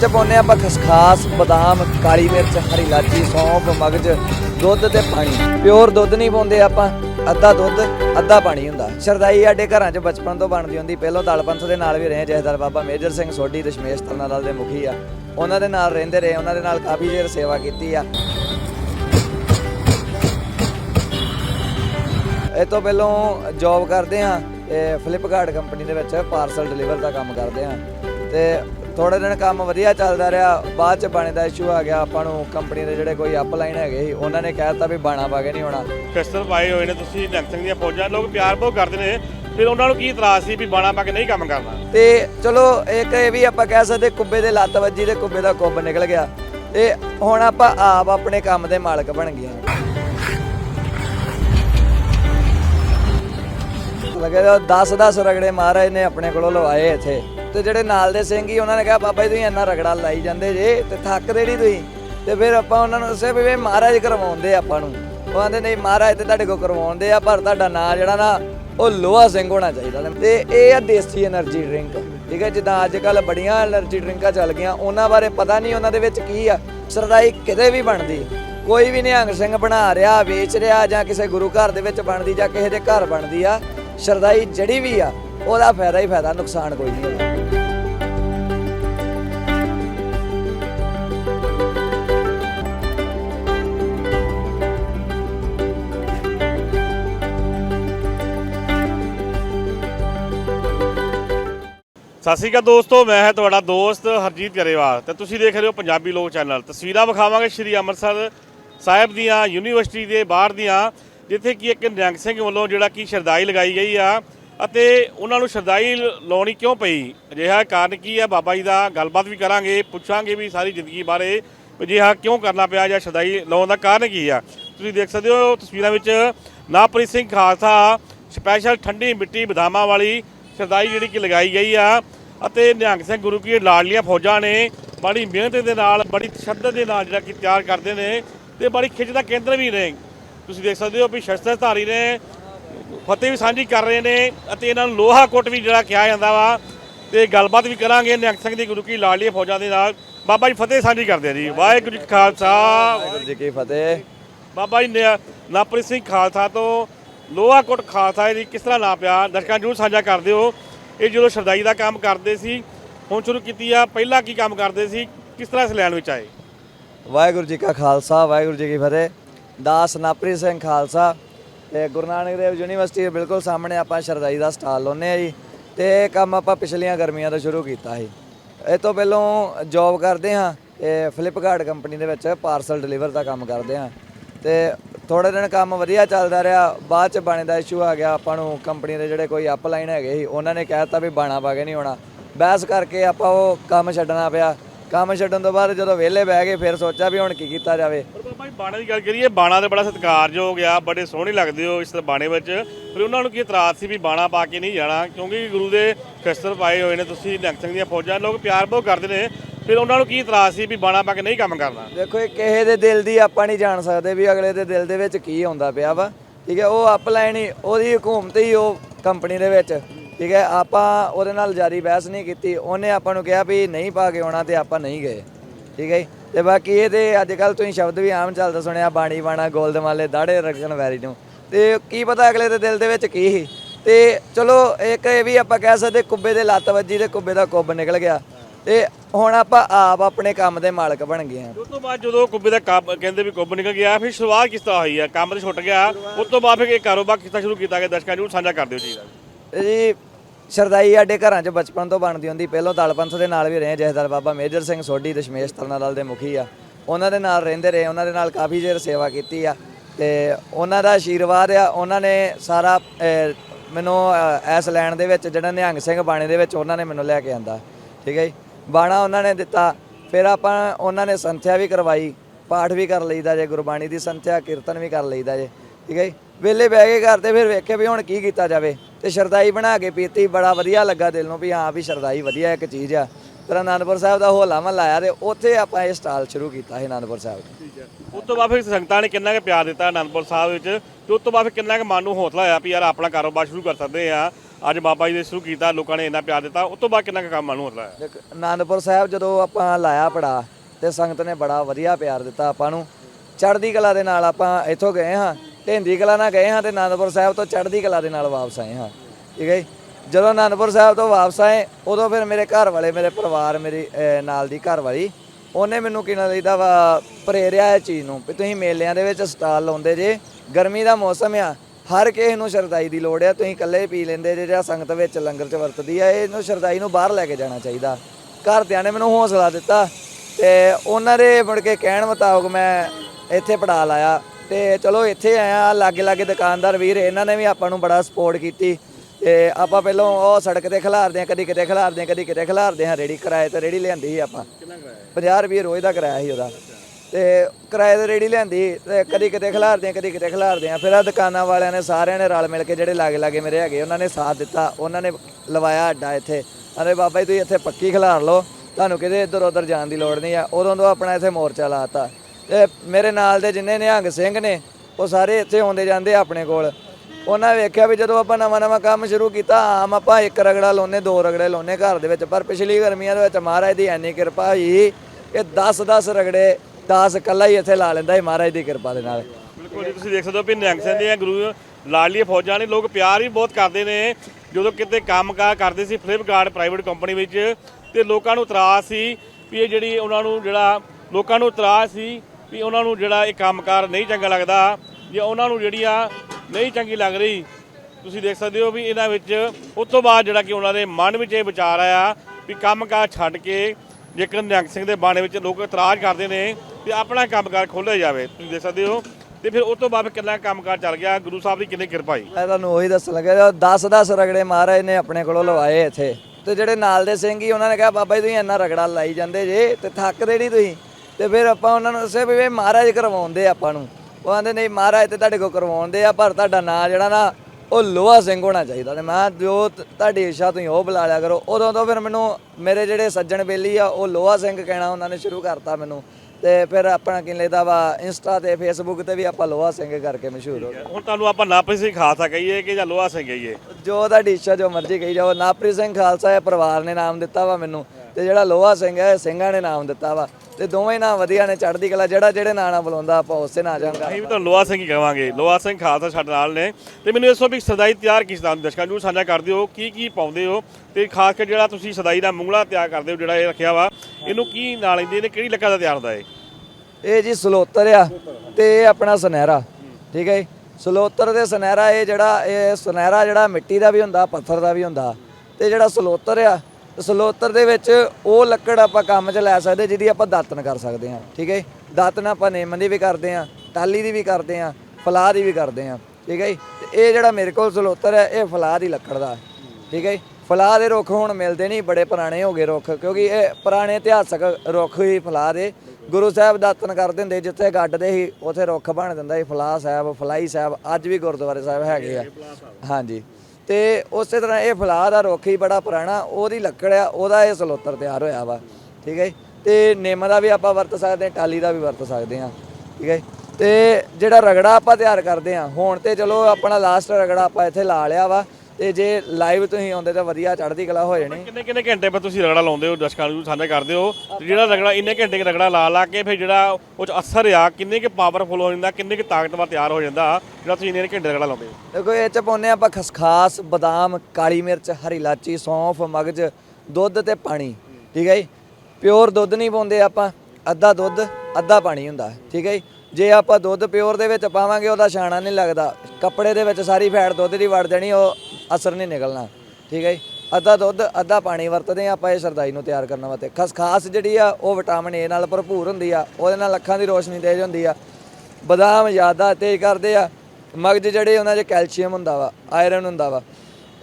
ਵਿੱਚ ਪਾਉਂਦੇ ਆਪਾਂ ਖਸਖਾਸ ਬਦਾਮ, ਕਾਲੀ ਮਿਰਚ, ਹਰੀ ਇਲਾਚੀ, ਸੌਂਫ, ਮਗਜ, ਦੁੱਧ ਤੇ ਪਾਣੀ। ਪਿਓਰ ਦੁੱਧ ਨਹੀਂ ਪਾਉਂਦੇ ਆਪਾਂ, ਅੱਧਾ ਦੁੱਧ, ਅੱਧਾ ਪਾਣੀ ਹੁੰਦਾ। ਸ਼ਰਦਾਈ ਸਾਡੇ ਘਰਾਂ 'ਚ ਬਚਪਨ ਤੋਂ ਬਣਦੀ ਹੁੰਦੀ। ਪਹਿਲੋਂ ਦਲ ਪੰਥ ਦੇ ਨਾਲ ਵੀ ਰਹੇ ਜਹਦਰ ਬਾਬਾ ਮੇਜਰ ਸਿੰਘ ਸੋਢੀ ਦਸ਼ਮੇਸ਼ ਤਰਨਾਲ ਦੇ ਮੁਖੀ ਆ। ਉਹਨਾਂ ਦੇ ਨਾਲ ਰਹਿੰਦੇ ਰਹੇ, ਉਹਨਾਂ ਦੇ ਨਾਲ ਕਾਫੀ ਦੇਰ ਸੇਵਾ ਕੀਤੀ ਆ। ਇਹ ਤੋਂ ਪਹਿਲਾਂ ਜੌਬ ਕਰਦੇ ਹਾਂ, ਇਹ ਫਲਿੱਪਕਾਰਟ ਕੰਪਨੀ ਦੇ ਵਿੱਚ ਪਾਰਸਲ ਡਿਲੀਵਰ ਦਾ ਕੰਮ ਕਰਦੇ ਹਾਂ। ਤੇ ਥੋੜੇ ਦਿਨ ਕੰਮ ਵਧੀਆ ਚੱਲਦਾ ਰਿਹਾ ਬਾਅਦ ਚ ਬਾਣੇ ਦਾ ਇਸ਼ੂ ਆ ਗਿਆ ਆਪਾਂ ਨੂੰ ਕੰਪਨੀ ਦੇ ਜਿਹੜੇ ਕੋਈ ਅਪਲਾਈਨ ਹੈਗੇ ਸੀ ਉਹਨਾਂ ਨੇ ਕਹਿ ਦਿੱਤਾ ਵੀ ਬਾਣਾ ਪਾ ਕੇ ਨਹੀਂ ਹੋਣਾ। ਪਿਸਤਲ ਪਾਏ ਹੋਏ ਨੇ ਤੁਸੀਂ ਸਿੰਘ ਦੀਆਂ ਫੌਜਾਂ ਲੋਕ ਪਿਆਰ ਬਹੁਤ ਕਰਦੇ ਨੇ ਫਿਰ ਉਹਨਾਂ ਨੂੰ ਕੀ ਇਤਰਾਜ਼ ਸੀ ਵੀ ਬਾਣਾ ਪਾ ਕੇ ਨਹੀਂ ਕੰਮ ਕਰਨਾ? ਤੇ ਚਲੋ ਇੱਕ ਇਹ ਵੀ ਆਪਾਂ ਕਹਿ ਸਕਦੇ ਕੁੱਬੇ ਦੇ ਲੱਤ ਵੱਜੀ ਤੇ ਕੁੱਬੇ ਦਾ ਕੁੱਬ ਨਿਕਲ ਗਿਆ। ਤੇ ਹੁਣ ਆਪਾਂ ਆਪ ਆਪਣੇ ਕੰਮ ਦੇ ਮਾਲਕ ਬਣ ਗਏ ਲੱਗੇ 10 10 ਰਗੜੇ ਮਹਾਰਾਜ ਨੇ ਆਪਣੇ ਕੋਲੋਂ ਲਵਾਏ ਇੱਥੇ। ਤੇ ਜਿਹੜੇ ਨਾਲ ਦੇ ਸਿੰਘ ਹੀ, ਉਹਨਾਂ ਨੇ ਕਿਹਾ, ਬਾਬਾ ਜੀ, ਤੁਸੀਂ ਇੰਨਾ ਰਗੜਾ ਲਾਈ ਜਾਂਦੇ ਜੇ, ਤੇ ਥੱਕਦੇ ਨਹੀਂ ਤੁਸੀਂ। ਤੇ ਫਿਰ ਆਪਾਂ ਉਹਨਾਂ ਨੂੰ ਦੱਸਿਆ ਵੀ ਮਹਾਰਾਜ ਕਰਵਾਉਂਦੇ ਆਪਾਂ ਨੂੰ। ਉਹ ਆਂਦੇ ਨਹੀਂ, ਮਹਾਰਾਜ ਤੇ ਤੁਹਾਡੇ ਕੋਲ ਕਰਵਾਉਂਦੇ ਆ, ਪਰ ਤੁਹਾਡਾ ਨਾਂ ਜਿਹੜਾ ਨਾ, ਉਹ ਲੋਹਾ ਸਿੰਘ ਹੋਣਾ ਚਾਹੀਦਾ ਤੇ ਇਹ ਆ ਦੇਸੀ એનર્ਜੀ ਡਰਿੰਕ ਠੀਕ ਹੈ? ਜਿੱਦਾਂ ਅੱਜ ਕੱਲ ਬੜੀਆਂ એનર્ਜੀ ਡਰਿੰਕਾਂ ਚੱਲ ਗਈਆਂ, ਉਹਨਾਂ ਬਾਰੇ ਪਤਾ ਨਹੀਂ ਉਹਨਾਂ ਦੇ ਵਿੱਚ ਕੀ ਆ। ਸਰਦਾਈ ਕਿਤੇ ਵੀ ਬਣਦੀ, ਕੋਈ ਵੀ ਨਿਹੰਗ ਸਿੰਘ ਬਣਾ ਰਿਹਾ, ਵੇਚ ਰਿਹਾ, ਜਾਂ ਕਿਸੇ ਗੁਰੂ ਘਰ ਦੇ ਵਿੱਚ ਬਣਦੀ, ਜਾਂ ਕਿਸੇ ਦੇ ਘਰ ਬਣਦੀ ਆ, ਸਰਦਾਈ ਜਿਹੜੀ ਵੀ ਆ, ਉਹਦਾ ਫਾਇਦਾ ਹੀ ਫਾਇਦਾ, ਨੁਕਸਾਨ ਕੋਈ ਨਹੀਂ ਸਤਿ ਸ਼੍ਰੀ ਅਕਾਲ ਦੋਸਤੋ, ਮੈਂ ਹਾਂ ਤੁਹਾਡਾ ਦੋਸਤ ਹਰਜੀਤ ਗਰੇਵਾਲ ਤੇ ਤੁਸੀਂ ਦੇਖ ਰਹੇ ਹੋ ਪੰਜਾਬੀ ਲੋਕ ਚੈਨਲ। ਤਸਵੀਰਾਂ ਵਿਖਾਵਾਂਗੇ ਸ਼੍ਰੀ ਅੰਮ੍ਰਿਤਸਰ ਸਾਹਿਬ ਦੀਆਂ, ਯੂਨੀਵਰਸਿਟੀ ਦੇ ਬਾਹਰ ਦੀਆਂ, ਜਿੱਥੇ ਕਿ ਇੱਕ ਨਿਹੰਗ ਸਿੰਘ ਵੱਲੋਂ ਜਿਹੜਾ ਕਿ ਸ਼ਰਦਾਈ ਲਗਾਈ ਗਈ ਆ ਅਤੇ ਉਹਨਾਂ ਨੂੰ ਸ਼ਰਦਾਈ ਲਾਉਣੀ ਕਿਉਂ ਪਈ? ਅਜਿਹਾ ਕਾਰਨ ਕੀ ਹੈ ਬਾਬਾ ਜੀ ਦਾ ਗੱਲਬਾਤ ਵੀ ਕਰਾਂਗੇ, ਪੁੱਛਾਂਗੇ ਵੀ ਸਾਰੀ ਜ਼ਿੰਦਗੀ ਬਾਰੇ। ਅਜਿਹਾ ਕਿਉਂ ਕਰਨਾ ਪਿਆ ਜਾਂ ਸ਼ਰਦਾਈ ਲਾਉਣ ਦਾ ਕਾਰਨ ਕੀ ਆ? ਤੁਸੀਂ ਦੇਖ ਸਕਦੇ ਹੋ ਤਸਵੀਰਾਂ ਵਿੱਚ ਨਾਪ੍ਰੀਤ ਸਿੰਘ ਖਾਲਸਾ ਸਪੈਸ਼ਲ ਠੰਡੀ ਮਿੱਟੀ ਬਦਾਮਾਂ ਵਾਲੀ ਸ਼ਰਦਾਈ ਜਿਹੜੀ ਕਿ ਲਗਾਈ ਗਈ ਆ ਅਤੇ ਨਿਹੰਗ ਸਿੰਘ ਗੁਰੂ ਕੀ ਲਾਡਲੀਆਂ ਫੌਜਾਂ ਨੇ ਬੜੀ ਮਿਹਨਤ ਦੇ ਨਾਲ ਬੜੀ ਤਸ਼ੱਦਦ ਦੇ ਨਾਲ ਜਿਹੜਾ ਕਿ ਤਿਆਰ ਕਰਦੇ ਨੇ ਤੇ ਬੜੀ ਖਿੱਚ ਦਾ ਕੇਂਦਰ ਵੀ ਨੇ। ਤੁਸੀਂ ਦੇਖ ਸਕਦੇ ਹੋ ਵੀ ਸ਼ਸਤਰਧਾਰੀ ਨੇ ਫਤਿਹ ਵੀ ਸਾਂਝੀ ਕਰ ਰਹੇ ਨੇ ਅਤੇ ਇਹਨਾਂ ਨੂੰ ਲੋਹਾ ਕੋਟ ਵੀ ਜਿਹੜਾ ਕਿਹਾ ਜਾਂਦਾ ਵਾ ਤੇ ਗੱਲਬਾਤ ਵੀ ਕਰਾਂਗੇ ਨਿਹੰਗ ਸਿੰਘ ਦੀ ਗੁਰੂ ਕੀ ਲਾਡਲੀਆਂ ਫੌਜਾਂ ਦੇ ਨਾਲ। ਬਾਬਾ ਜੀ ਫਤਿਹ ਸਾਂਝੀ ਕਰਦੇ ਆ ਜੀ। ਵਾਹਿਗੁਰੂ ਜੀ ਖਾਲਸਾ। ਵਾਹਿਗੁਰੂ ਜੀ ਕੀ ਫਤਿਹ। ਬਾਬਾ ਜੀ ਨੇ ਨਾਪ੍ਰੀਤ ਸਿੰਘ ਖਾਲਸਾ ਤੋਂ ਲੋਹਾ ਕੋਟ ਖਾਲਸਾ ਜੀ ਕਿਸ ਤਰ੍ਹਾਂ ਨਾ ਪਿਆ ਦਰਸ਼ਕਾਂ ਜ਼ਰੂਰ ਸਾਂਝਾ ਕਰ ਦਿਓ। ਇਹ ਜਦੋਂ ਸ਼ਰਦਾਈ ਦਾ ਕੰਮ ਕਰਦੇ ਸੀ, ਹੁਣ ਸ਼ੁਰੂ ਕੀਤੀ ਆ, ਪਹਿਲਾਂ ਕੀ ਕੰਮ ਕਰਦੇ ਸੀ? ਕਿਸ ਤਰ੍ਹਾਂ ਇਸ ਲੈਣ ਵਿੱਚ ਆਏ? ਵਾਹਿਗੁਰੂ ਜੀ ਕਾ ਖਾਲਸਾ, ਵਾਹਿਗੁਰੂ ਜੀ ਕੀ ਫਤਿਹ। ਦਾਸ ਨਾਪ੍ਰੀਤ ਸਿੰਘ ਖਾਲਸਾ ਤੇ ਗੁਰੂ ਨਾਨਕ ਦੇਵ ਯੂਨੀਵਰਸਿਟੀ ਦੇ ਬਿਲਕੁਲ ਸਾਹਮਣੇ ਆਪਾਂ ਸ਼ਰਦਾਈ ਦਾ ਸਟਾਲ ਲਾਉਂਦੇ ਆ ਜੀ। ਤੇ ਇਹ ਕੰਮ ਆਪਾਂ ਪਿਛਲੀਆਂ ਗਰਮੀਆਂ ਤੋਂ ਸ਼ੁਰੂ ਕੀਤਾ ਸੀ। ਇਹ ਤੋਂ ਪਹਿਲਾਂ ਜੌਬ ਕਰਦੇ ਹਾਂ ਇਹ ਫਲਿੱਪਕਾਰਟ ਕੰਪਨੀ ਦੇ ਵਿੱਚ ਪਾਰਸਲ ਡਿਲੀਵਰ ਦਾ ਕੰਮ ਕਰਦੇ ਹਾਂ। ਤੇ ਥੋੜੇ ਦਿਨ ਕੰਮ ਵਧੀਆ ਚੱਲਦਾ ਰਿਹਾ, ਬਾਅਦ ਚ ਬਾਣੇ ਦਾ ਇਸ਼ੂ ਆ ਗਿਆ, ਆਪਾਂ ਨੂੰ ਕੰਪਨੀ ਦੇ ਜਿਹੜੇ ਕੋਈ ਅਪਲਾਈਨ ਹੈਗੇ ਸੀ, ਉਹਨਾਂ ਨੇ ਕਹਿ ਦਿੱਤਾ ਵੀ ਬਾਣਾ ਪਾ ਕੇ ਨਹੀਂ ਹੋਣਾ ਬਹਿਸ ਕਰਕੇ ਆਪਾਂ ਉਹ ਕੰਮ ਛੱਡਣਾ ਪਿਆ। ਕੰਮ ਛੱਡਣ ਤੋਂ ਬਾਅਦ ਜਦੋਂ ਵਿਹਲੇ ਬਹਿ ਗਏ, ਫਿਰ ਸੋਚਿਆ ਵੀ ਹੁਣ ਕੀ ਕੀਤਾ ਜਾਵੇ। ਪਰ ਬਾਬਾ ਜੀ, ਬਾਣੇ ਦੀ ਗੱਲ ਕਰੀਏ, ਬਾਣਾ ਤੇ ਬੜਾ ਸਤਿਕਾਰਯੋਗ ਆ, ਬੜੇ ਸੋਹਣੇ ਲੱਗਦੇ ਹੋ ਇਸ ਬਾਣੇ ਵਿੱਚ। ਫਿਰ ਉਹਨਾਂ ਨੂੰ ਕੀ ਇਤਰਾਜ਼ ਸੀ ਵੀ ਬਾਣਾ ਪਾ ਕੇ ਨਹੀਂ ਜਾਣਾ? ਕਿਉਂਕਿ ਗੁਰੂ ਦੇ ਸ਼ਸਤਰ ਪਾਏ ਹੋਏ ਨੇ, ਤੁਸੀਂ ਨਿਹੰਗ ਸਿੰਘ ਦੀਆਂ ਫੌਜਾਂ, ਲੋਕ ਪਿਆਰ ਬਹੁਤ ਕਰਦੇ ਨੇ। ਫਿਰ ਉਹਨਾਂ ਨੂੰ ਕੀ ਇਤਰਾਜ਼ ਸੀ ਵੀ ਬਾਣਾ ਪਾ ਕੇ ਨਹੀਂ ਕੰਮ ਕਰਨਾ? ਦੇਖੋ ਇਹ ਕਿਸੇ ਦੇ ਦਿਲ ਦੀ ਆਪਾਂ ਨਹੀਂ ਜਾਣ ਸਕਦੇ ਵੀ ਅਗਲੇ ਦੇ ਦਿਲ ਦੇ ਵਿੱਚ ਕੀ ਆਉਂਦਾ ਪਿਆ ਵਾ। ਠੀਕ ਹੈ, ਉਹ ਅਪਲਾਈਨ ਹੀ, ਉਹਦੀ ਹਕੂਮਤ ਹੀ ਉਹ ਕੰਪਨੀ ਦੇ ਵਿੱਚ। ਠੀਕ ਹੈ, ਆਪਾਂ ਉਹਦੇ ਨਾਲ ਜਾਰੀ ਬਹਿਸ ਨਹੀਂ ਕੀਤੀ। ਉਹਨੇ ਆਪਾਂ ਨੂੰ ਕਿਹਾ ਵੀ ਨਹੀਂ ਪਾ ਕੇ ਆਉਣਾ ਤੇ ਆਪਾਂ ਨਹੀਂ ਗਏ। ਠੀਕ ਹੈ ਜੀ? ਤੇ ਬਾਕੀ ਇਹ ਤੇ ਅੱਜ ਕੱਲ ਤੁਸੀਂ ਸ਼ਬਦ ਵੀ ਆਮ ਚੱਲਦਾ ਸੁਣਿਆ, ਬਾਣੀ, ਬਾਣਾ, ਗੋਲਦਮਾਲੇ, ਦਾੜੇ ਰੱਖਣ ਵੈਰੀ ਨੂੰ। ਤੇ ਕੀ ਪਤਾ ਅਗਲੇ ਦੇ ਦਿਲ ਦੇ ਵਿੱਚ ਕੀ ਸੀ। ਤੇ ਚਲੋ, ਇੱਕ ਇਹ ਵੀ ਆਪਾਂ ਕਹਿ ਸਕਦੇ ਕੁੱਬੇ ਦੇ ਲੱਤ ਵੱਜੀ ਤੇ ਕੁੱਬੇ ਦਾ ਕੁੱਬ ਨਿਕਲ ਗਿਆ। ਤੇ ਹੁਣ ਆਪਾਂ ਆਪ ਆਪਣੇ ਕੰਮ ਦੇ ਮਾਲਕ ਬਣ ਗਏ ਹਾਂ। ਉਸ ਤੋਂ ਬਾਅਦ ਜਦੋਂ ਕੁੱਬੇ ਦਾ ਕੰਮ ਕਹਿੰਦੇ ਵੀ ਕੁੱਬ ਨਿਕਲ ਗਿਆ ਫਿਰ ਸ਼ੁਰੂਆਤ ਕਿਸ ਤਰ੍ਹਾਂ ਹੋਈ ਆ? ਕੰਮ ਤੇ ਛੁੱਟ ਗਿਆ ਉਸ ਤੋਂ ਬਾਅਦ ਫਿਰ ਇਹ ਕਾਰੋਬਾਰ ਕਿੱਦਾਂ ਸ਼ੁਰੂ ਕੀਤਾ ਗਿਆ? ਦਰਸ਼ਕਾਂ ਨੂੰ ਸਾਂਝਾ ਕਰ ਦਿਓ ਜੀ। ਜੀ ਸ਼ਰਦਾਈ ਸਾਡੇ ਘਰਾਂ 'ਚ ਬਚਪਨ ਤੋਂ ਬਣਦੀ ਹੁੰਦੀ। ਪਹਿਲੋਂ ਦਲ ਪੰਥ ਦੇ ਨਾਲ ਵੀ ਰਹੇ ਜਹਦਰ ਬਾਬਾ ਮੇਜਰ ਸਿੰਘ ਸੋਢੀ ਦਸ਼ਮੇਸ਼ ਤਰਨਾਲ ਦੇ ਮੁਖੀ ਆ। ਉਹਨਾਂ ਦੇ ਨਾਲ ਰਹਿੰਦੇ ਰਹੇ ਉਹਨਾਂ ਦੇ ਨਾਲ ਕਾਫੀ ਦੇਰ ਸੇਵਾ ਕੀਤੀ ਆ। ਤੇ ਉਹਨਾਂ ਦਾ ਆਸ਼ੀਰਵਾਦ ਆ। ਉਹਨਾਂ ਨੇ ਸਾਰਾ ਮੈਨੂੰ ਇਸ ਲੈਣ ਦੇ ਵਿੱਚ ਜਿਹੜਾ ਨਿਹੰਗ ਸਿੰਘ ਬਾਣੇ ਦੇ ਵਿੱਚ ਉਹਨਾਂ ਨੇ ਮੈਨੂੰ ਲੈ ਕੇ ਆਂਦਾ। ਠੀਕ ਹੈ ਜੀ? ਬਾਣਾ ਉਹਨਾਂ ਨੇ ਦਿੱਤਾ। ਫਿਰ ਆਪਾਂ ਉਹਨਾਂ ਨੇ ਸੰਥਿਆ ਵੀ ਕਰਵਾਈ, ਪਾਠ ਵੀ ਕਰ ਲਈਦਾ ਜੇ, ਗੁਰਬਾਣੀ ਦੀ ਸੰਥਿਆ, ਕੀਰਤਨ ਵੀ ਕਰ ਲਈਦਾ ਜੇ। ਠੀਕ ਹੈ ਜੀ? ਵੇਲੇ ਬਹਿ ਕੇ ਕਰਦੇ ਫਿਰ ਵੇਖੇ ਵੀ ਹੁਣ ਕੀ ਕੀਤਾ ਜਾਵੇ। ਤੇ ਸ਼ਰਦਾਈ ਬਣਾ ਕੇ ਪੀਤੀ, ਬੜਾ ਵਧੀਆ ਲੱਗਾ ਦਿਲ ਨੂੰ ਵੀ ਹਾਂ ਵੀ ਸ਼ਰਦਾਈ ਵਧੀਆ ਇੱਕ ਚੀਜ਼ ਆ। ਫਿਰ ਅਨੰਦਪੁਰ ਸਾਹਿਬ ਦਾ ਹੋਲਾ ਮਹੱਲਾ ਆਇਆ ਤੇ ਉੱਥੇ ਆਪਾਂ ਇਹ ਸਟਾਲ ਸ਼ੁਰੂ ਕੀਤਾ ਸੀ ਆਨੰਦਪੁਰ ਸਾਹਿਬ ਠੀਕ ਹੈ। ਉਸ ਤੋਂ ਬਾਅਦ ਫਿਰ ਸੰਗਤਾਂ ਨੇ ਕਿੰਨਾ ਕੁ ਪਿਆਰ ਦਿੱਤਾ ਅਨੰਦਪੁਰ ਸਾਹਿਬ ਵਿੱਚ ਤੇ ਉਸ ਤੋਂ ਬਾਅਦ ਫਿਰ ਕਿੰਨਾ ਕੁ ਮਨ ਨੂੰ ਹੌਸਲਾ ਹੋਇਆ ਵੀ ਯਾਰ ਆਪਣਾ ਕਾਰੋਬਾਰ ਸ਼ੁਰੂ ਕਰ ਸਕਦੇ ਆ ਅੱਜ ਬਾਬਾ ਜੀ ਨੇ ਸ਼ੁਰੂ ਕੀਤਾ ਲੋਕਾਂ ਨੇ ਇੰਨਾ ਪਿਆਰ ਦਿੱਤਾ ਉਸ ਤੋਂ ਬਾਅਦ ਕਿੰਨਾ ਕੁ ਕੰਮ ਮਾਨੂੰ ਹੁੰਦਾ ਹੈ ਦੇਖ ਆਨੰਦਪੁਰ ਸਾਹਿਬ ਜਦੋਂ ਆਪਾਂ ਲਾਇਆ ਪੜਾ ਤੇ ਸੰਗਤ ਨੇ ਬੜਾ ਵਧੀਆ ਪਿਆਰ ਦਿੱਤਾ ਆਪਾਂ ਨੂੰ। ਚੜ੍ਹਦੀ ਕਲਾ ਦੇ ਨਾਲ ਆਪਾਂ ਇੱਥੋਂ ਗਏ ਹਾਂ ਢੇਂਦੀ ਕਲਾ ਨਾਲ ਗਏ ਹਾਂ ਤੇ ਆਨੰਦਪੁਰ ਸਾਹਿਬ ਤੋਂ ਚੜ੍ਹਦੀ ਕਲਾ ਦੇ ਨਾਲ ਵਾਪਸ ਆਏ ਹਾਂ। ਠੀਕ ਹੈ ਜੀ? ਜਦੋਂ ਆਨੰਦਪੁਰ ਸਾਹਿਬ ਤੋਂ ਵਾਪਸ ਆਏ ਉਦੋਂ ਫਿਰ ਮੇਰੇ ਘਰ ਵਾਲੇ ਮੇਰੇ ਪਰਿਵਾਰ ਮੇਰੀ ਅਹ, ਨਾਲ ਦੀ ਘਰ ਵਾਲੀ ਉਹਨੇ ਮੈਨੂੰ ਕਿਨਾਂ ਲਈਦਾ ਵਾ ਪ੍ਰੇਰਿਆ ਇਹ ਚੀਜ਼ ਨੂੰ ਵੀ ਤੁਸੀਂ ਮੇਲਿਆਂ ਦੇ ਵਿੱਚ ਸਟਾਲ ਲਾਉਂਦੇ ਜੇ ਗਰਮੀ ਦਾ ਮੌਸਮ ਆ ਹਰ ਕਿਸੇ ਨੂੰ ਸ਼ਰਦਾਈ ਦੀ ਲੋੜ ਆ, ਤੁਸੀਂ ਇਕੱਲੇ ਪੀ ਲੈਂਦੇ ਜੇ ਜਿਹੜਾ ਸੰਗਤ ਵਿੱਚ ਲੰਗਰ ਚ ਵਰਤਦੀ ਆ ਇਹਨੂੰ ਸ਼ਰਦਾਈ ਨੂੰ ਬਾਹਰ ਲੈ ਕੇ ਜਾਣਾ ਚਾਹੀਦਾ। ਘਰਦਿਆਂ ਨੇ ਮੈਨੂੰ ਹੌਸਲਾ ਦਿੱਤਾ ਤੇ ਉਹਨਾਂ ਦੇ ਮੁੜ ਕੇ ਕਹਿਣ ਮੁਤਾਬਕ ਮੈਂ ਇੱਥੇ ਪੜਾ ਲਾਇਆ। ਤੇ ਚਲੋ ਇੱਥੇ ਆਇਆ ਲਾਗੇ ਲਾਗੇ ਦੁਕਾਨਦਾਰ ਵੀਰ, ਇਹਨਾਂ ਨੇ ਵੀ ਆਪਾਂ ਨੂੰ ਬੜਾ ਸਪੋਰਟ ਕੀਤੀ। ਤੇ ਆਪਾਂ ਪਹਿਲਾਂ ਉਹ ਸੜਕ ਤੇ ਖਿਲਾਰਦੇ ਆ, ਕਦੀ ਕਿਤੇ ਖਿਲਾਰਦੇ ਆ, ਕਦੀ ਕਿਤੇ ਖਿਲਾਰਦੇ ਆ ਰੇੜੀ ਕਿਰਾਏ ਤੇ ਰੇੜੀ ਲਿਆਂਦੀ ਸੀ ਆਪਾਂ। 50 ਰੁਪਏ ਰੋਜ਼ ਦਾ ਕਿਰਾਇਆ ਸੀ ਉਹਦਾ। ਤੇ ਕਿਰਾਏ ਤੇ ਰੇੜੀ ਲਿਆਂਦੀ ਤੇ ਕਦੀ ਕਿਤੇ ਖਿਲਾਰਦੇ ਆ, ਕਦੀ ਕਿਤੇ ਖਿਲਾਰਦੇ ਆ। ਫਿਰ ਆ ਦੁਕਾਨਾਂ ਵਾਲਿਆਂ ਨੇ ਸਾਰਿਆਂ ਨੇ ਰਲ ਮਿਲ ਕੇ ਜਿਹੜੇ ਲਾਗੇ ਲਾਗੇ ਮੇਰੇ ਹੈਗੇ, ਉਹਨਾਂ ਨੇ ਸਾਥ ਦਿੱਤਾ, ਉਹਨਾਂ ਨੇ ਲਵਾਇਆ ਅੱਡਾ ਇੱਥੇ। ਅਰੇ ਬਾਬਾ ਜੀ, ਤੁਸੀਂ ਇੱਥੇ ਪੱਕੀ ਖਿਲਾਰ ਲਓ, ਤੁਹਾਨੂੰ ਕਿਤੇ ਇੱਧਰ ਉੱਧਰ ਜਾਣ ਦੀ ਲੋੜ ਨਹੀਂ ਆ। ਉਦੋਂ ਤੋਂ ਆਪਣਾ ਇੱਥੇ ਮੋਰਚਾ ਲਾਤਾ ਤੇ ਮੇਰੇ ਨਾਲ ਦੇ ਜਿੰਨੇ ਨਿਹੰਗ ਸਿੰਘ ਨੇ, ਉਹ ਸਾਰੇ ਇੱਥੇ ਆਉਂਦੇ ਜਾਂਦੇ ਆਪਣੇ ਕੋਲ। ਉਹਨਾਂ ਵੇਖਿਆ ਵੀ ਜਦੋਂ ਆਪਾਂ ਨਵਾਂ ਨਵਾਂ ਕੰਮ ਸ਼ੁਰੂ ਕੀਤਾ, ਆਮ ਆਪਾਂ ਇੱਕ ਰਗੜਾ ਲਾਉਨੇ ਦੋ ਰਗੜੇ ਲਾਉਨੇ ਘਰ ਦੇ ਵਿੱਚ। ਪਰ ਪਿਛਲੀ ਗਰਮੀਆਂ ਦੇ ਵਿੱਚ ਮਹਾਰਾਜ ਦੀ ਐਨੀ ਕਿਰਪਾ ਹੋਈ ਕਿ 10 10 ਰਗੜੇ 10 ਇਕੱਲਾ ਹੀ ਇੱਥੇ ਲਾ ਲੈਂਦਾ ਸੀ ਮਹਾਰਾਜ ਦੀ ਕਿਰਪਾ ਦੇ ਨਾਲ। ਬਿਲਕੁਲ ਜੀ, ਤੁਸੀਂ ਦੇਖ ਸਕਦੇ ਹੋ ਵੀ ਨਿਹੰਗ ਸਿੰਘ ਦੀਆਂ ਗੁਰੂ ਲਾਡਲੀਆਂ ਫੌਜਾਂ ਨੇ ਲੋਕ ਪਿਆਰ ਵੀ ਬਹੁਤ ਕਰਦੇ ਨੇ। ਜਦੋਂ ਕਿਤੇ ਕੰਮਕਾਰ ਕਰਦੇ ਸੀ ਫਲਿੱਪਕਾਰਟ ਪ੍ਰਾਈਵੇਟ ਕੰਪਨੀ ਵਿੱਚ, ਤੇ ਲੋਕਾਂ ਨੂੰ ਤਰਾਸ਼ ਸੀ ਵੀ ਇਹ ਜਿਹੜੀ ਉਹਨਾਂ ਨੂੰ ਜਿਹੜਾ, ਲੋਕਾਂ ਨੂੰ ਤਰਾਸ਼ ਸੀ ਵੀ ਉਹਨਾਂ ਨੂੰ ਜਿਹੜਾ ਇਹ ਕੰਮਕਾਰ ਨਹੀਂ ਚੰਗਾ ਲੱਗਦਾ, ਜਾਂ ਉਹਨਾਂ ਨੂੰ ਜਿਹੜੀ ਆ ਨਹੀਂ ਚੰਗੀ ਲੱਗ ਰਹੀ। ਤੁਸੀਂ ਦੇਖ ਸਕਦੇ ਹੋ ਵੀ ਇਹਨਾਂ ਵਿੱਚ, ਉਸ ਤੋਂ ਬਾਅਦ ਜਿਹੜਾ ਕਿ ਉਹਨਾਂ ਦੇ ਮਨ ਵਿੱਚ ਇਹ ਵਿਚਾਰ ਆਇਆ ਵੀ ਕੰਮਕਾਰ ਛੱਡ ਕੇ ਜੇਕਰ ਨਿਹੰਗ ਸਿੰਘ ਦੇ ਬਾਣੇ ਵਿੱਚ ਲੋਕ ਇਤਰਾਜ਼ ਕਰਦੇ ਨੇ ਤੇ ਆਪਣਾ ਕੰਮਕਾਰ ਖੋਲ੍ਹਿਆ ਜਾਵੇ, ਤੁਸੀਂ ਦੇਖ ਸਕਦੇ ਹੋ। ਤੇ ਫਿਰ ਉਸ ਤੋਂ ਬਾਅਦ ਕਿੰਨਾ ਕੰਮਕਾਰ ਚੱਲ ਗਿਆ, ਗੁਰੂ ਸਾਹਿਬ ਦੀ ਕਿੰਨੀ ਕਿਰਪਾ ਹੋਈ ਮੈਂ ਤੁਹਾਨੂੰ ਉਹੀ ਦੱਸਣ ਲੱਗਾ 10 10 ਰਗੜੇ ਮਹਾਰਾਜ ਨੇ ਆਪਣੇ ਕੋਲੋਂ ਲਵਾਏ ਇੱਥੇ। ਤੇ ਜਿਹੜੇ ਨਾਲ ਦੇ ਸਿੰਘ ਹੀ ਉਹਨਾਂ ਨੇ ਕਿਹਾ, ਬਾਬਾ ਜੀ, ਤੁਸੀਂ ਇੰਨਾ ਰਗੜਾ ਲਾਈ ਜਾਂਦੇ ਜੇ, ਤੇ ਥੱਕਦੇ ਨਹੀਂ ਤੁਸੀਂ। ਤੇ ਫਿਰ ਆਪਾਂ ਉਹਨਾਂ ਨੂੰ ਦੱਸਿਆ ਵੀ ਮਹਾਰਾਜ ਕਰਵਾਉਂਦੇ ਆ ਆਪਾਂ ਨੂੰ। ਉਹ ਕਹਿੰਦੇ ਨਹੀਂ ਮਹਾਰਾਜ ਤੇ ਤੁਹਾਡੇ ਕੋਲ ਕਰਵਾਉਂਦੇ ਆ, ਪਰ ਤੁਹਾਡਾ ਨਾਂ ਜਿਹੜਾ ਨਾ ਉਹ ਲੋਹਾ ਸਿੰਘ ਹੋਣਾ ਚਾਹੀਦਾ ਤੇ ਮੈਂ ਜੋ ਤੁਹਾਡੀ ਇੱਛਾ ਤੁਸੀਂ ਉਹ ਬੁਲਾ ਲਿਆ ਕਰੋ। ਉਦੋਂ ਤੋਂ ਫਿਰ ਮੈਨੂੰ ਮੇਰੇ ਜਿਹੜੇ ਸੱਜਣ ਬੇਲੀ ਆ ਉਹ ਲੋਹਾ ਸਿੰਘ ਕਹਿਣਾ ਉਹਨਾਂ ਨੇ ਸ਼ੁਰੂ ਕਰਤਾ ਮੈਨੂੰ। ਤੇ ਫਿਰ ਆਪਣਾ ਕੀ ਲੈਦਾ ਵਾ ਇੰਸਟਾ ਤੇ ਫੇਸਬੁੱਕ ਤੇ ਵੀ ਆਪਾਂ ਲੋਹਾ ਸਿੰਘ ਕਰਕੇ ਮਸ਼ਹੂਰ ਹੋ ਗਏ। ਹੁਣ ਤੁਹਾਨੂੰ ਆਪਾਂ ਨਾਪੀ ਸਿੰਘ ਖਾਲਸਾ ਕਹੀਏ ਕਿ ਜਾਂ ਲੋਹਾ ਸਿੰਘ ਕਹੀਏ? ਜੋ ਤੁਹਾਡੀ ਇੱਛਾ ਜੋ ਮਰਜ਼ੀ ਕਹੀ ਜਾਓ। ਨਾਪਰੀ ਸਿੰਘ ਖਾਲਸਾ ਇਹ ਪਰਿਵਾਰ ਨੇ ਨਾਮ ਦਿੱਤਾ ਵਾ ਮੈਨੂੰ। ਤੇ ਜਿਹੜਾ ਲੋਹਾ ਸਿੰਘ ਹੈ ਸਿੰਘਾਂ ਨੇ ਨਾਮ ਦਿੱਤਾ ਵਾ। ਤੇ ਦੋਵੇਂ ਨਾਮ ਵਧੀਆ ਨੇ ਚੜ੍ਹਦੀ ਕਲਾ ਜਿਹੜਾ ਜਿਹੜੇ ਨਾਂ ਨਾਲ ਬੁਲਾਉਂਦਾ ਆਪਾਂ ਉਸੇ ਨਾਂ ਜਾਂਗਾ ਅਸੀਂ ਵੀ ਤੁਹਾਨੂੰ ਲੋਹਾ ਸਿੰਘ ਹੀ ਕਹਾਂਗੇ ਲੋਹਾ ਸਿੰਘ ਖਾਲਸਾ ਸਾਡੇ ਨਾਲ ਨੇ। ਤੇ ਮੈਨੂੰ ਦੱਸੋ ਵੀ ਸਦਾਈ ਤਿਆਰ ਕਿਸ ਤਰ੍ਹਾਂ ਦੀ ਦਰਸ਼ਕਾਂ ਨੂੰ ਸਾਂਝਾ ਕਰਦੇ ਹੋ? ਕੀ ਕੀ ਪਾਉਂਦੇ ਹੋ? ਤੇ ਖਾਸ ਕਰ ਜਿਹੜਾ ਤੁਸੀਂ ਸਦਾਈ ਦਾ ਮੁੰਗਲਾ ਤਿਆਰ ਕਰਦੇ ਹੋ ਜਿਹੜਾ ਇਹ ਰੱਖਿਆ ਵਾ ਇਹਨੂੰ ਕੀ ਨਾਲ ਲੈਂਦੇ ਨੇ? ਕਿਹੜੀ ਲੱਕੜ ਦਾ ਤਿਆਰ ਹੁੰਦਾ ਇਹ? ਇਹ ਜੀ ਸਲੋਤਰ ਆ ਤੇ ਇਹ ਆਪਣਾ ਸੁਨਹਿਰਾ ਠੀਕ ਹੈ ਜੀ? ਸਲੋਤਰ ਤੇ ਸੁਨਹਿਰਾ ਇਹ ਜਿਹੜਾ ਇਹ ਸੁਨਹਿਰਾ ਜਿਹੜਾ ਮਿੱਟੀ ਦਾ ਵੀ ਹੁੰਦਾ ਪੱਥਰ ਦਾ ਵੀ ਹੁੰਦਾ। ਤੇ ਜਿਹੜਾ ਸਲੋਤਰ ਆ ਤੇ ਸਲੋਤਰ ਦੇ ਵਿੱਚ ਉਹ ਲੱਕੜ ਆਪਾਂ ਕੰਮ 'ਚ ਲੈ ਸਕਦੇ ਜਿਹਦੀ ਆਪਾਂ ਦਾਤਨ ਕਰ ਸਕਦੇ ਹਾਂ, ਠੀਕ ਹੈ ਜੀ? ਦਾਤਨ ਆਪਾਂ ਨਿੰਮ ਦੀ ਵੀ ਕਰਦੇ ਹਾਂ ਟਾਲੀ ਦੀ ਵੀ ਕਰਦੇ ਹਾਂ, ਫਲਾਹ ਦੀ ਵੀ ਕਰਦੇ ਹਾਂ, ਠੀਕ ਹੈ ਜੀ? ਇਹ ਜਿਹੜਾ ਮੇਰੇ ਕੋਲ ਸਲੋਤਰ ਹੈ, ਇਹ ਫਲਾਹ ਦੀ ਲੱਕੜ ਦਾ, ਠੀਕ ਹੈ ਜੀ? ਫਲਾਹ ਦੇ ਰੁੱਖ ਹੁਣ ਮਿਲਦੇ ਨਹੀਂ, ਬੜੇ ਪੁਰਾਣੇ ਹੋ ਗਏ ਰੁੱਖ, ਕਿਉਂਕਿ ਇਹ ਪੁਰਾਣੇ ਇਤਿਹਾਸਕ ਰੁੱਖ ਹੀ ਫਲਾਹ ਦੇ। ਗੁਰੂ ਸਾਹਿਬ ਦਾਤਨ ਕਰਦੇ ਹੁੰਦੇ ਜਿੱਥੇ ਗੱਡਦੇ ਸੀ, ਉੱਥੇ ਰੁੱਖ ਬਣ ਦਿੰਦਾ ਸੀ, ਫਲਾਹ ਸਾਹਿਬ ਫਲਾਈ ਸਾਹਿਬ, ਅੱਜ ਵੀ ਗੁਰਦੁਆਰੇ ਸਾਹਿਬ ਹੈਗੇ ਆ। ਹਾਂਜੀ। ਤੇ ਉਸੇ ਤਰ੍ਹਾਂ ਇਹ ਫਲਾਹ ਦਾ ਰੁੱਖ ਹੀ ਬੜਾ ਪੁਰਾਣਾ, ਉਹਦੀ ਲੱਕੜ ਆ, ਉਹਦਾ ਇਹ ਸਲੋਤਰ ਤਿਆਰ ਹੋਇਆ ਵਾ, ਠੀਕ ਹੈ ਜੀ? ਤੇ ਨਿੰਮ ਦਾ ਵੀ ਆਪਾਂ ਵਰਤ ਸਕਦੇ ਹਾਂ ਟਾਲੀ ਦਾ ਵੀ ਵਰਤ ਸਕਦੇ ਹਾਂ, ਠੀਕ ਹੈ ਜੀ? ਤੇ ਜਿਹੜਾ ਰਗੜਾ ਆਪਾਂ ਤਿਆਰ ਕਰਦੇ ਹਾਂ, ਹੁਣ ਤੇ ਚਲੋ ਆਪਣਾ ਲਾਸਟ ਰਗੜਾ ਆਪਾਂ ਇੱਥੇ ਲਾ ਲਿਆ ਵਾ ਤੇ ਜੇ ਲਾਈਵ ਤੁਸੀਂ ਆਉਂਦੇ ਤਾਂ ਵਧੀਆ ਚੜ੍ਹਦੀ ਕਲਾ ਹੋ ਜਾਣੀ। ਕਿੰਨੇ ਕਿੰਨੇ ਘੰਟੇ ਬਾਅਦ ਤੁਸੀਂ ਰਗੜਾ ਲਾਉਂਦੇ ਹੋ ਦਰਸ਼ਕਾਂ ਨੂੰ ਸਾਂਝਾ ਕਰਦੇ ਹੋ? ਤੇ ਜਿਹੜਾ ਰਗੜਾ ਇੰਨੇ ਘੰਟੇ ਦਾ ਰਗੜਾ ਲਾ ਲਾ ਕੇ ਫਿਰ ਜਿਹੜਾ ਉਹ ਚ ਅਸਰ ਆ ਕਿੰਨੇ ਕਿ ਪਾਵਰਫੁਲ ਹੋ ਜਾਂਦਾ ਕਿੰਨੇ ਕਿ ਤਾਕਤਵਰ ਤਿਆਰ ਹੋ ਜਾਂਦਾ ਜਿਹੜਾ ਤੁਸੀਂ ਇੰਨੇ ਘੰਟੇ ਰਗੜਾ ਲਾਉਂਦੇ ਹੋ? ਦੇਖੋ ਇਹ ਚ ਪਾਉਂਦੇ ਆਪਾਂ ਖਸਖਾਸ ਬਦਾਮ ਕਾਲੀ ਮਿਰਚ ਹਰੀ ਇਲਾਚੀ ਸੌਂਫ ਮਗਜ ਦੁੱਧ ਤੇ ਪਾਣੀ ਠੀਕ ਹੈ ਜੀ? ਪਿਓਰ ਦੁੱਧ ਨਹੀਂ ਪਾਉਂਦੇ ਆਪਾਂ ਅੱਧਾ ਦੁੱਧ ਅੱਧਾ ਪਾਣੀ ਹੁੰਦਾ ਠੀਕ ਹੈ ਜੀ? ਜੇ ਆਪਾਂ ਦੁੱਧ ਪਿਓਰ ਦੇ ਵਿੱਚ ਪਾਵਾਂਗੇ ਉਹਦਾ ਛਾਣਾ ਨਹੀਂ ਲੱਗਦਾ। ਕੱਪੜੇ ਦੇ ਵਿੱਚ ਸਾਰੀ ਫੈਟ ਦੁੱਧ ਦੀ ਵੜ ਜਾਣੀ ਉਹ ਅਸਰ ਨਹੀਂ ਨਿਕਲਣਾ। ਠੀਕ ਹੈ ਜੀ? ਅੱਧਾ ਦੁੱਧ, ਅੱਧਾ ਪਾਣੀ ਵਰਤਦੇ ਆ ਆਪਾਂ ਇਹ ਸਰਦਾਈ ਨੂੰ ਤਿਆਰ ਕਰਨ ਵਾਸਤੇ। ਖਸ, ਖਾਸ ਜਿਹੜੀ ਆ, ਉਹ ਵਿਟਾਮਿਨ ਏ ਨਾਲ ਭਰਪੂਰ ਹੁੰਦੀ ਆ। ਉਹਦੇ ਨਾਲ ਅੱਖਾਂ ਦੀ ਰੋਸ਼ਨੀ ਤੇਜ਼ ਹੁੰਦੀ ਆ। ਬਦਾਮ ਜ਼ਿਆਦਾ ਤੇਜ਼ ਕਰਦੇ ਆ। ਮਗਜ ਜਿਹੜੇ ਉਹਨਾਂ 'ਚ ਕੈਲਸ਼ੀਅਮ ਹੁੰਦਾ ਵਾ, ਆਇਰਨ ਹੁੰਦਾ ਵਾ,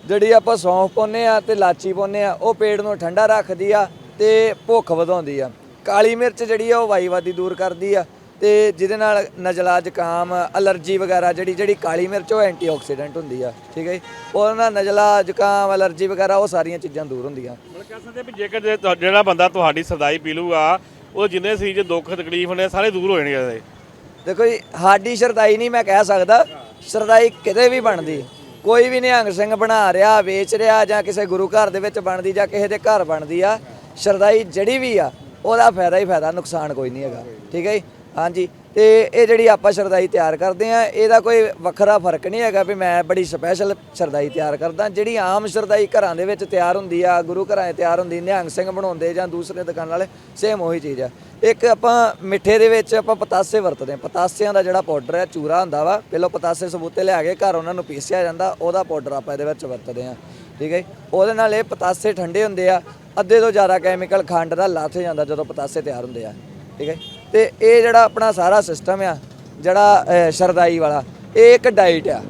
ਜਿਹੜੀ ਆਪਾਂ ਸੌਂਫ ਪਾਉਂਦੇ ਆ ਤੇ ਲਾਚੀ ਪਾਉਂਦੇ ਆ ਉਹ ਪੇਟ ਨੂੰ ਠੰਡਾ ਰੱਖਦੀ ਆ ਤੇ ਭੁੱਖ ਵਧਾਉਂਦੀ ਆ। ਕਾਲੀ ਮਿਰਚ ਜਿਹੜੀ ਆ, ਉਹ ਵਾਈਵਾਦੀ ਦੂਰ ਕਰਦੀ ਆ। ਤੇ ਜਿਹਦੇ ਨਾਲ ਨਜ਼ਲਾ ਜ਼ੁਕਾਮ ਅਲਰਜੀ ਵਗੈਰਾ ਜਿਹੜੀ ਜਿਹੜੀ ਕਾਲੀ ਮਿਰਚ ਉਹ ਐਂਟੀਆਕਸੀਡੈਂਟ ਹੁੰਦੀ ਆ ਠੀਕ ਹੈ ਜੀ? ਉਹਦੇ ਨਾਲ ਨਜ਼ਲਾ ਜ਼ੁਕਾਮ ਅਲਰਜੀ ਵਗੈਰਾ ਉਹ ਸਾਰੀਆਂ ਚੀਜ਼ਾਂ ਦੂਰ ਹੁੰਦੀਆਂ। ਮਤਲਬ ਕਹਿ ਸਕਦੇ ਵੀ ਜੇਕਰ ਜੇ ਤੁਹਾ- ਜਿਹੜਾ ਬੰਦਾ ਤੁਹਾਡੀ ਸਰਦਾਈ ਪੀ ਲੂਗਾ ਉਹ ਜਿੰਨੇ ਸੀ ਜੇ ਦੁੱਖ ਤਕਲੀਫ ਨੇ ਸਾਰੇ ਦੂਰ ਹੋ ਜਾਣਗੇ ਇਹਦੇ। ਦੇਖੋ ਜੀ ਸਾਡੀ ਸ਼ਰਦਾਈ ਨਹੀਂ ਮੈਂ ਕਹਿ ਸਕਦਾ ਸ਼ਰਦਾਈ ਕਿਤੇ ਵੀ ਬਣਦੀ। ਕੋਈ ਵੀ ਨਿਹੰਗ ਸਿੰਘ ਬਣਾ ਰਿਹਾ ਵੇਚ ਰਿਹਾ ਜਾਂ ਕਿਸੇ ਗੁਰੂ ਘਰ ਦੇ ਵਿੱਚ ਬਣਦੀ ਜਾਂ ਕਿਸੇ ਦੇ ਘਰ ਬਣਦੀ ਆ ਸ਼ਰਦਾਈ ਜਿਹੜੀ ਵੀ ਆ ਉਹਦਾ ਫਾਇਦਾ ਹੀ ਫਾਇਦਾ ਨੁਕਸਾਨ ਕੋਈ ਨਹੀਂ ਹੈਗਾ ਠੀਕ ਹੈ ਜੀ? ਹਾਂਜੀ, ਤੇ ਇਹ ਜਿਹੜੀ ਆਪਾਂ ਸ਼ਰਦਾਈ ਤਿਆਰ ਕਰਦੇ ਆ ਇਹਦਾ ਕੋਈ ਵੱਖਰਾ ਫ਼ਰਕ ਨਹੀਂ ਹੈਗਾ ਵੀ ਮੈਂ ਬੜੀ ਸਪੈਸ਼ਲ ਸ਼ਰਦਾਈ ਤਿਆਰ ਕਰਦਾ। ਜਿਹੜੀ ਆਮ ਸ਼ਰਦਾਈ ਘਰਾਂ ਦੇ ਵਿੱਚ ਤਿਆਰ ਹੁੰਦੀ ਆ, ਗੁਰੂ ਘਰਾਂ 'ਚ ਤਿਆਰ ਹੁੰਦੀ, ਨਿਹੰਗ ਸਿੰਘ ਬਣਾਉਂਦੇ ਜਾਂ ਦੂਸਰੇ ਦੁਕਾਨ ਵਾਲੇ ਸੇਮ ਉਹੀ ਚੀਜ਼ ਆ। ਇੱਕ ਆਪਾਂ ਮਿੱਠੇ ਦੇ ਵਿੱਚ ਆਪਾਂ ਪਤਾਸੇ ਵਰਤਦੇ ਆ ਪਤਾਸਿਆਂ ਦਾ ਜਿਹੜਾ ਪਾਊਡਰ ਹੈ, ਚੂਰਾ ਹੁੰਦਾ ਵਾ, ਪਹਿਲਾਂ ਪਤਾਸੇ ਸਬੂਤੇ ਲਿਆ ਕੇ ਘਰ ਉਹਨਾਂ ਨੂੰ ਪੀਸਿਆ ਜਾਂਦਾ, ਉਹਦਾ ਪਾਊਡਰ ਆਪਾਂ ਇਹਦੇ ਵਿੱਚ ਵਰਤਦੇ ਆ ਠੀਕ ਹੈ ਉਹਦੇ ਨਾਲ ਇਹ ਪਤਾਸੇ ਠੰਡੇ ਹੁੰਦੇ ਆ, ਅੱਧੇ ਤੋਂ ਜ਼ਿਆਦਾ ਕੈਮੀਕਲ ਖੰਡ ਦਾ ਲੱਥ ਜਾਂਦਾ ਜਦੋਂ ਪਤਾਸੇ ਤਿਆਰ ਹੁੰਦੇ ਆ। ਠੀਕ ਹੈ ਤੇ ਇਹ ਜਿਹੜਾ ਆਪਣਾ ਸਾਰਾ ਸਿਸਟਮ ਆ ਜਿਹੜਾ ਸ਼ਰਦਾਈ ਵਾਲਾ ਇਹ ਇੱਕ ਡਾਈਟ ਆ।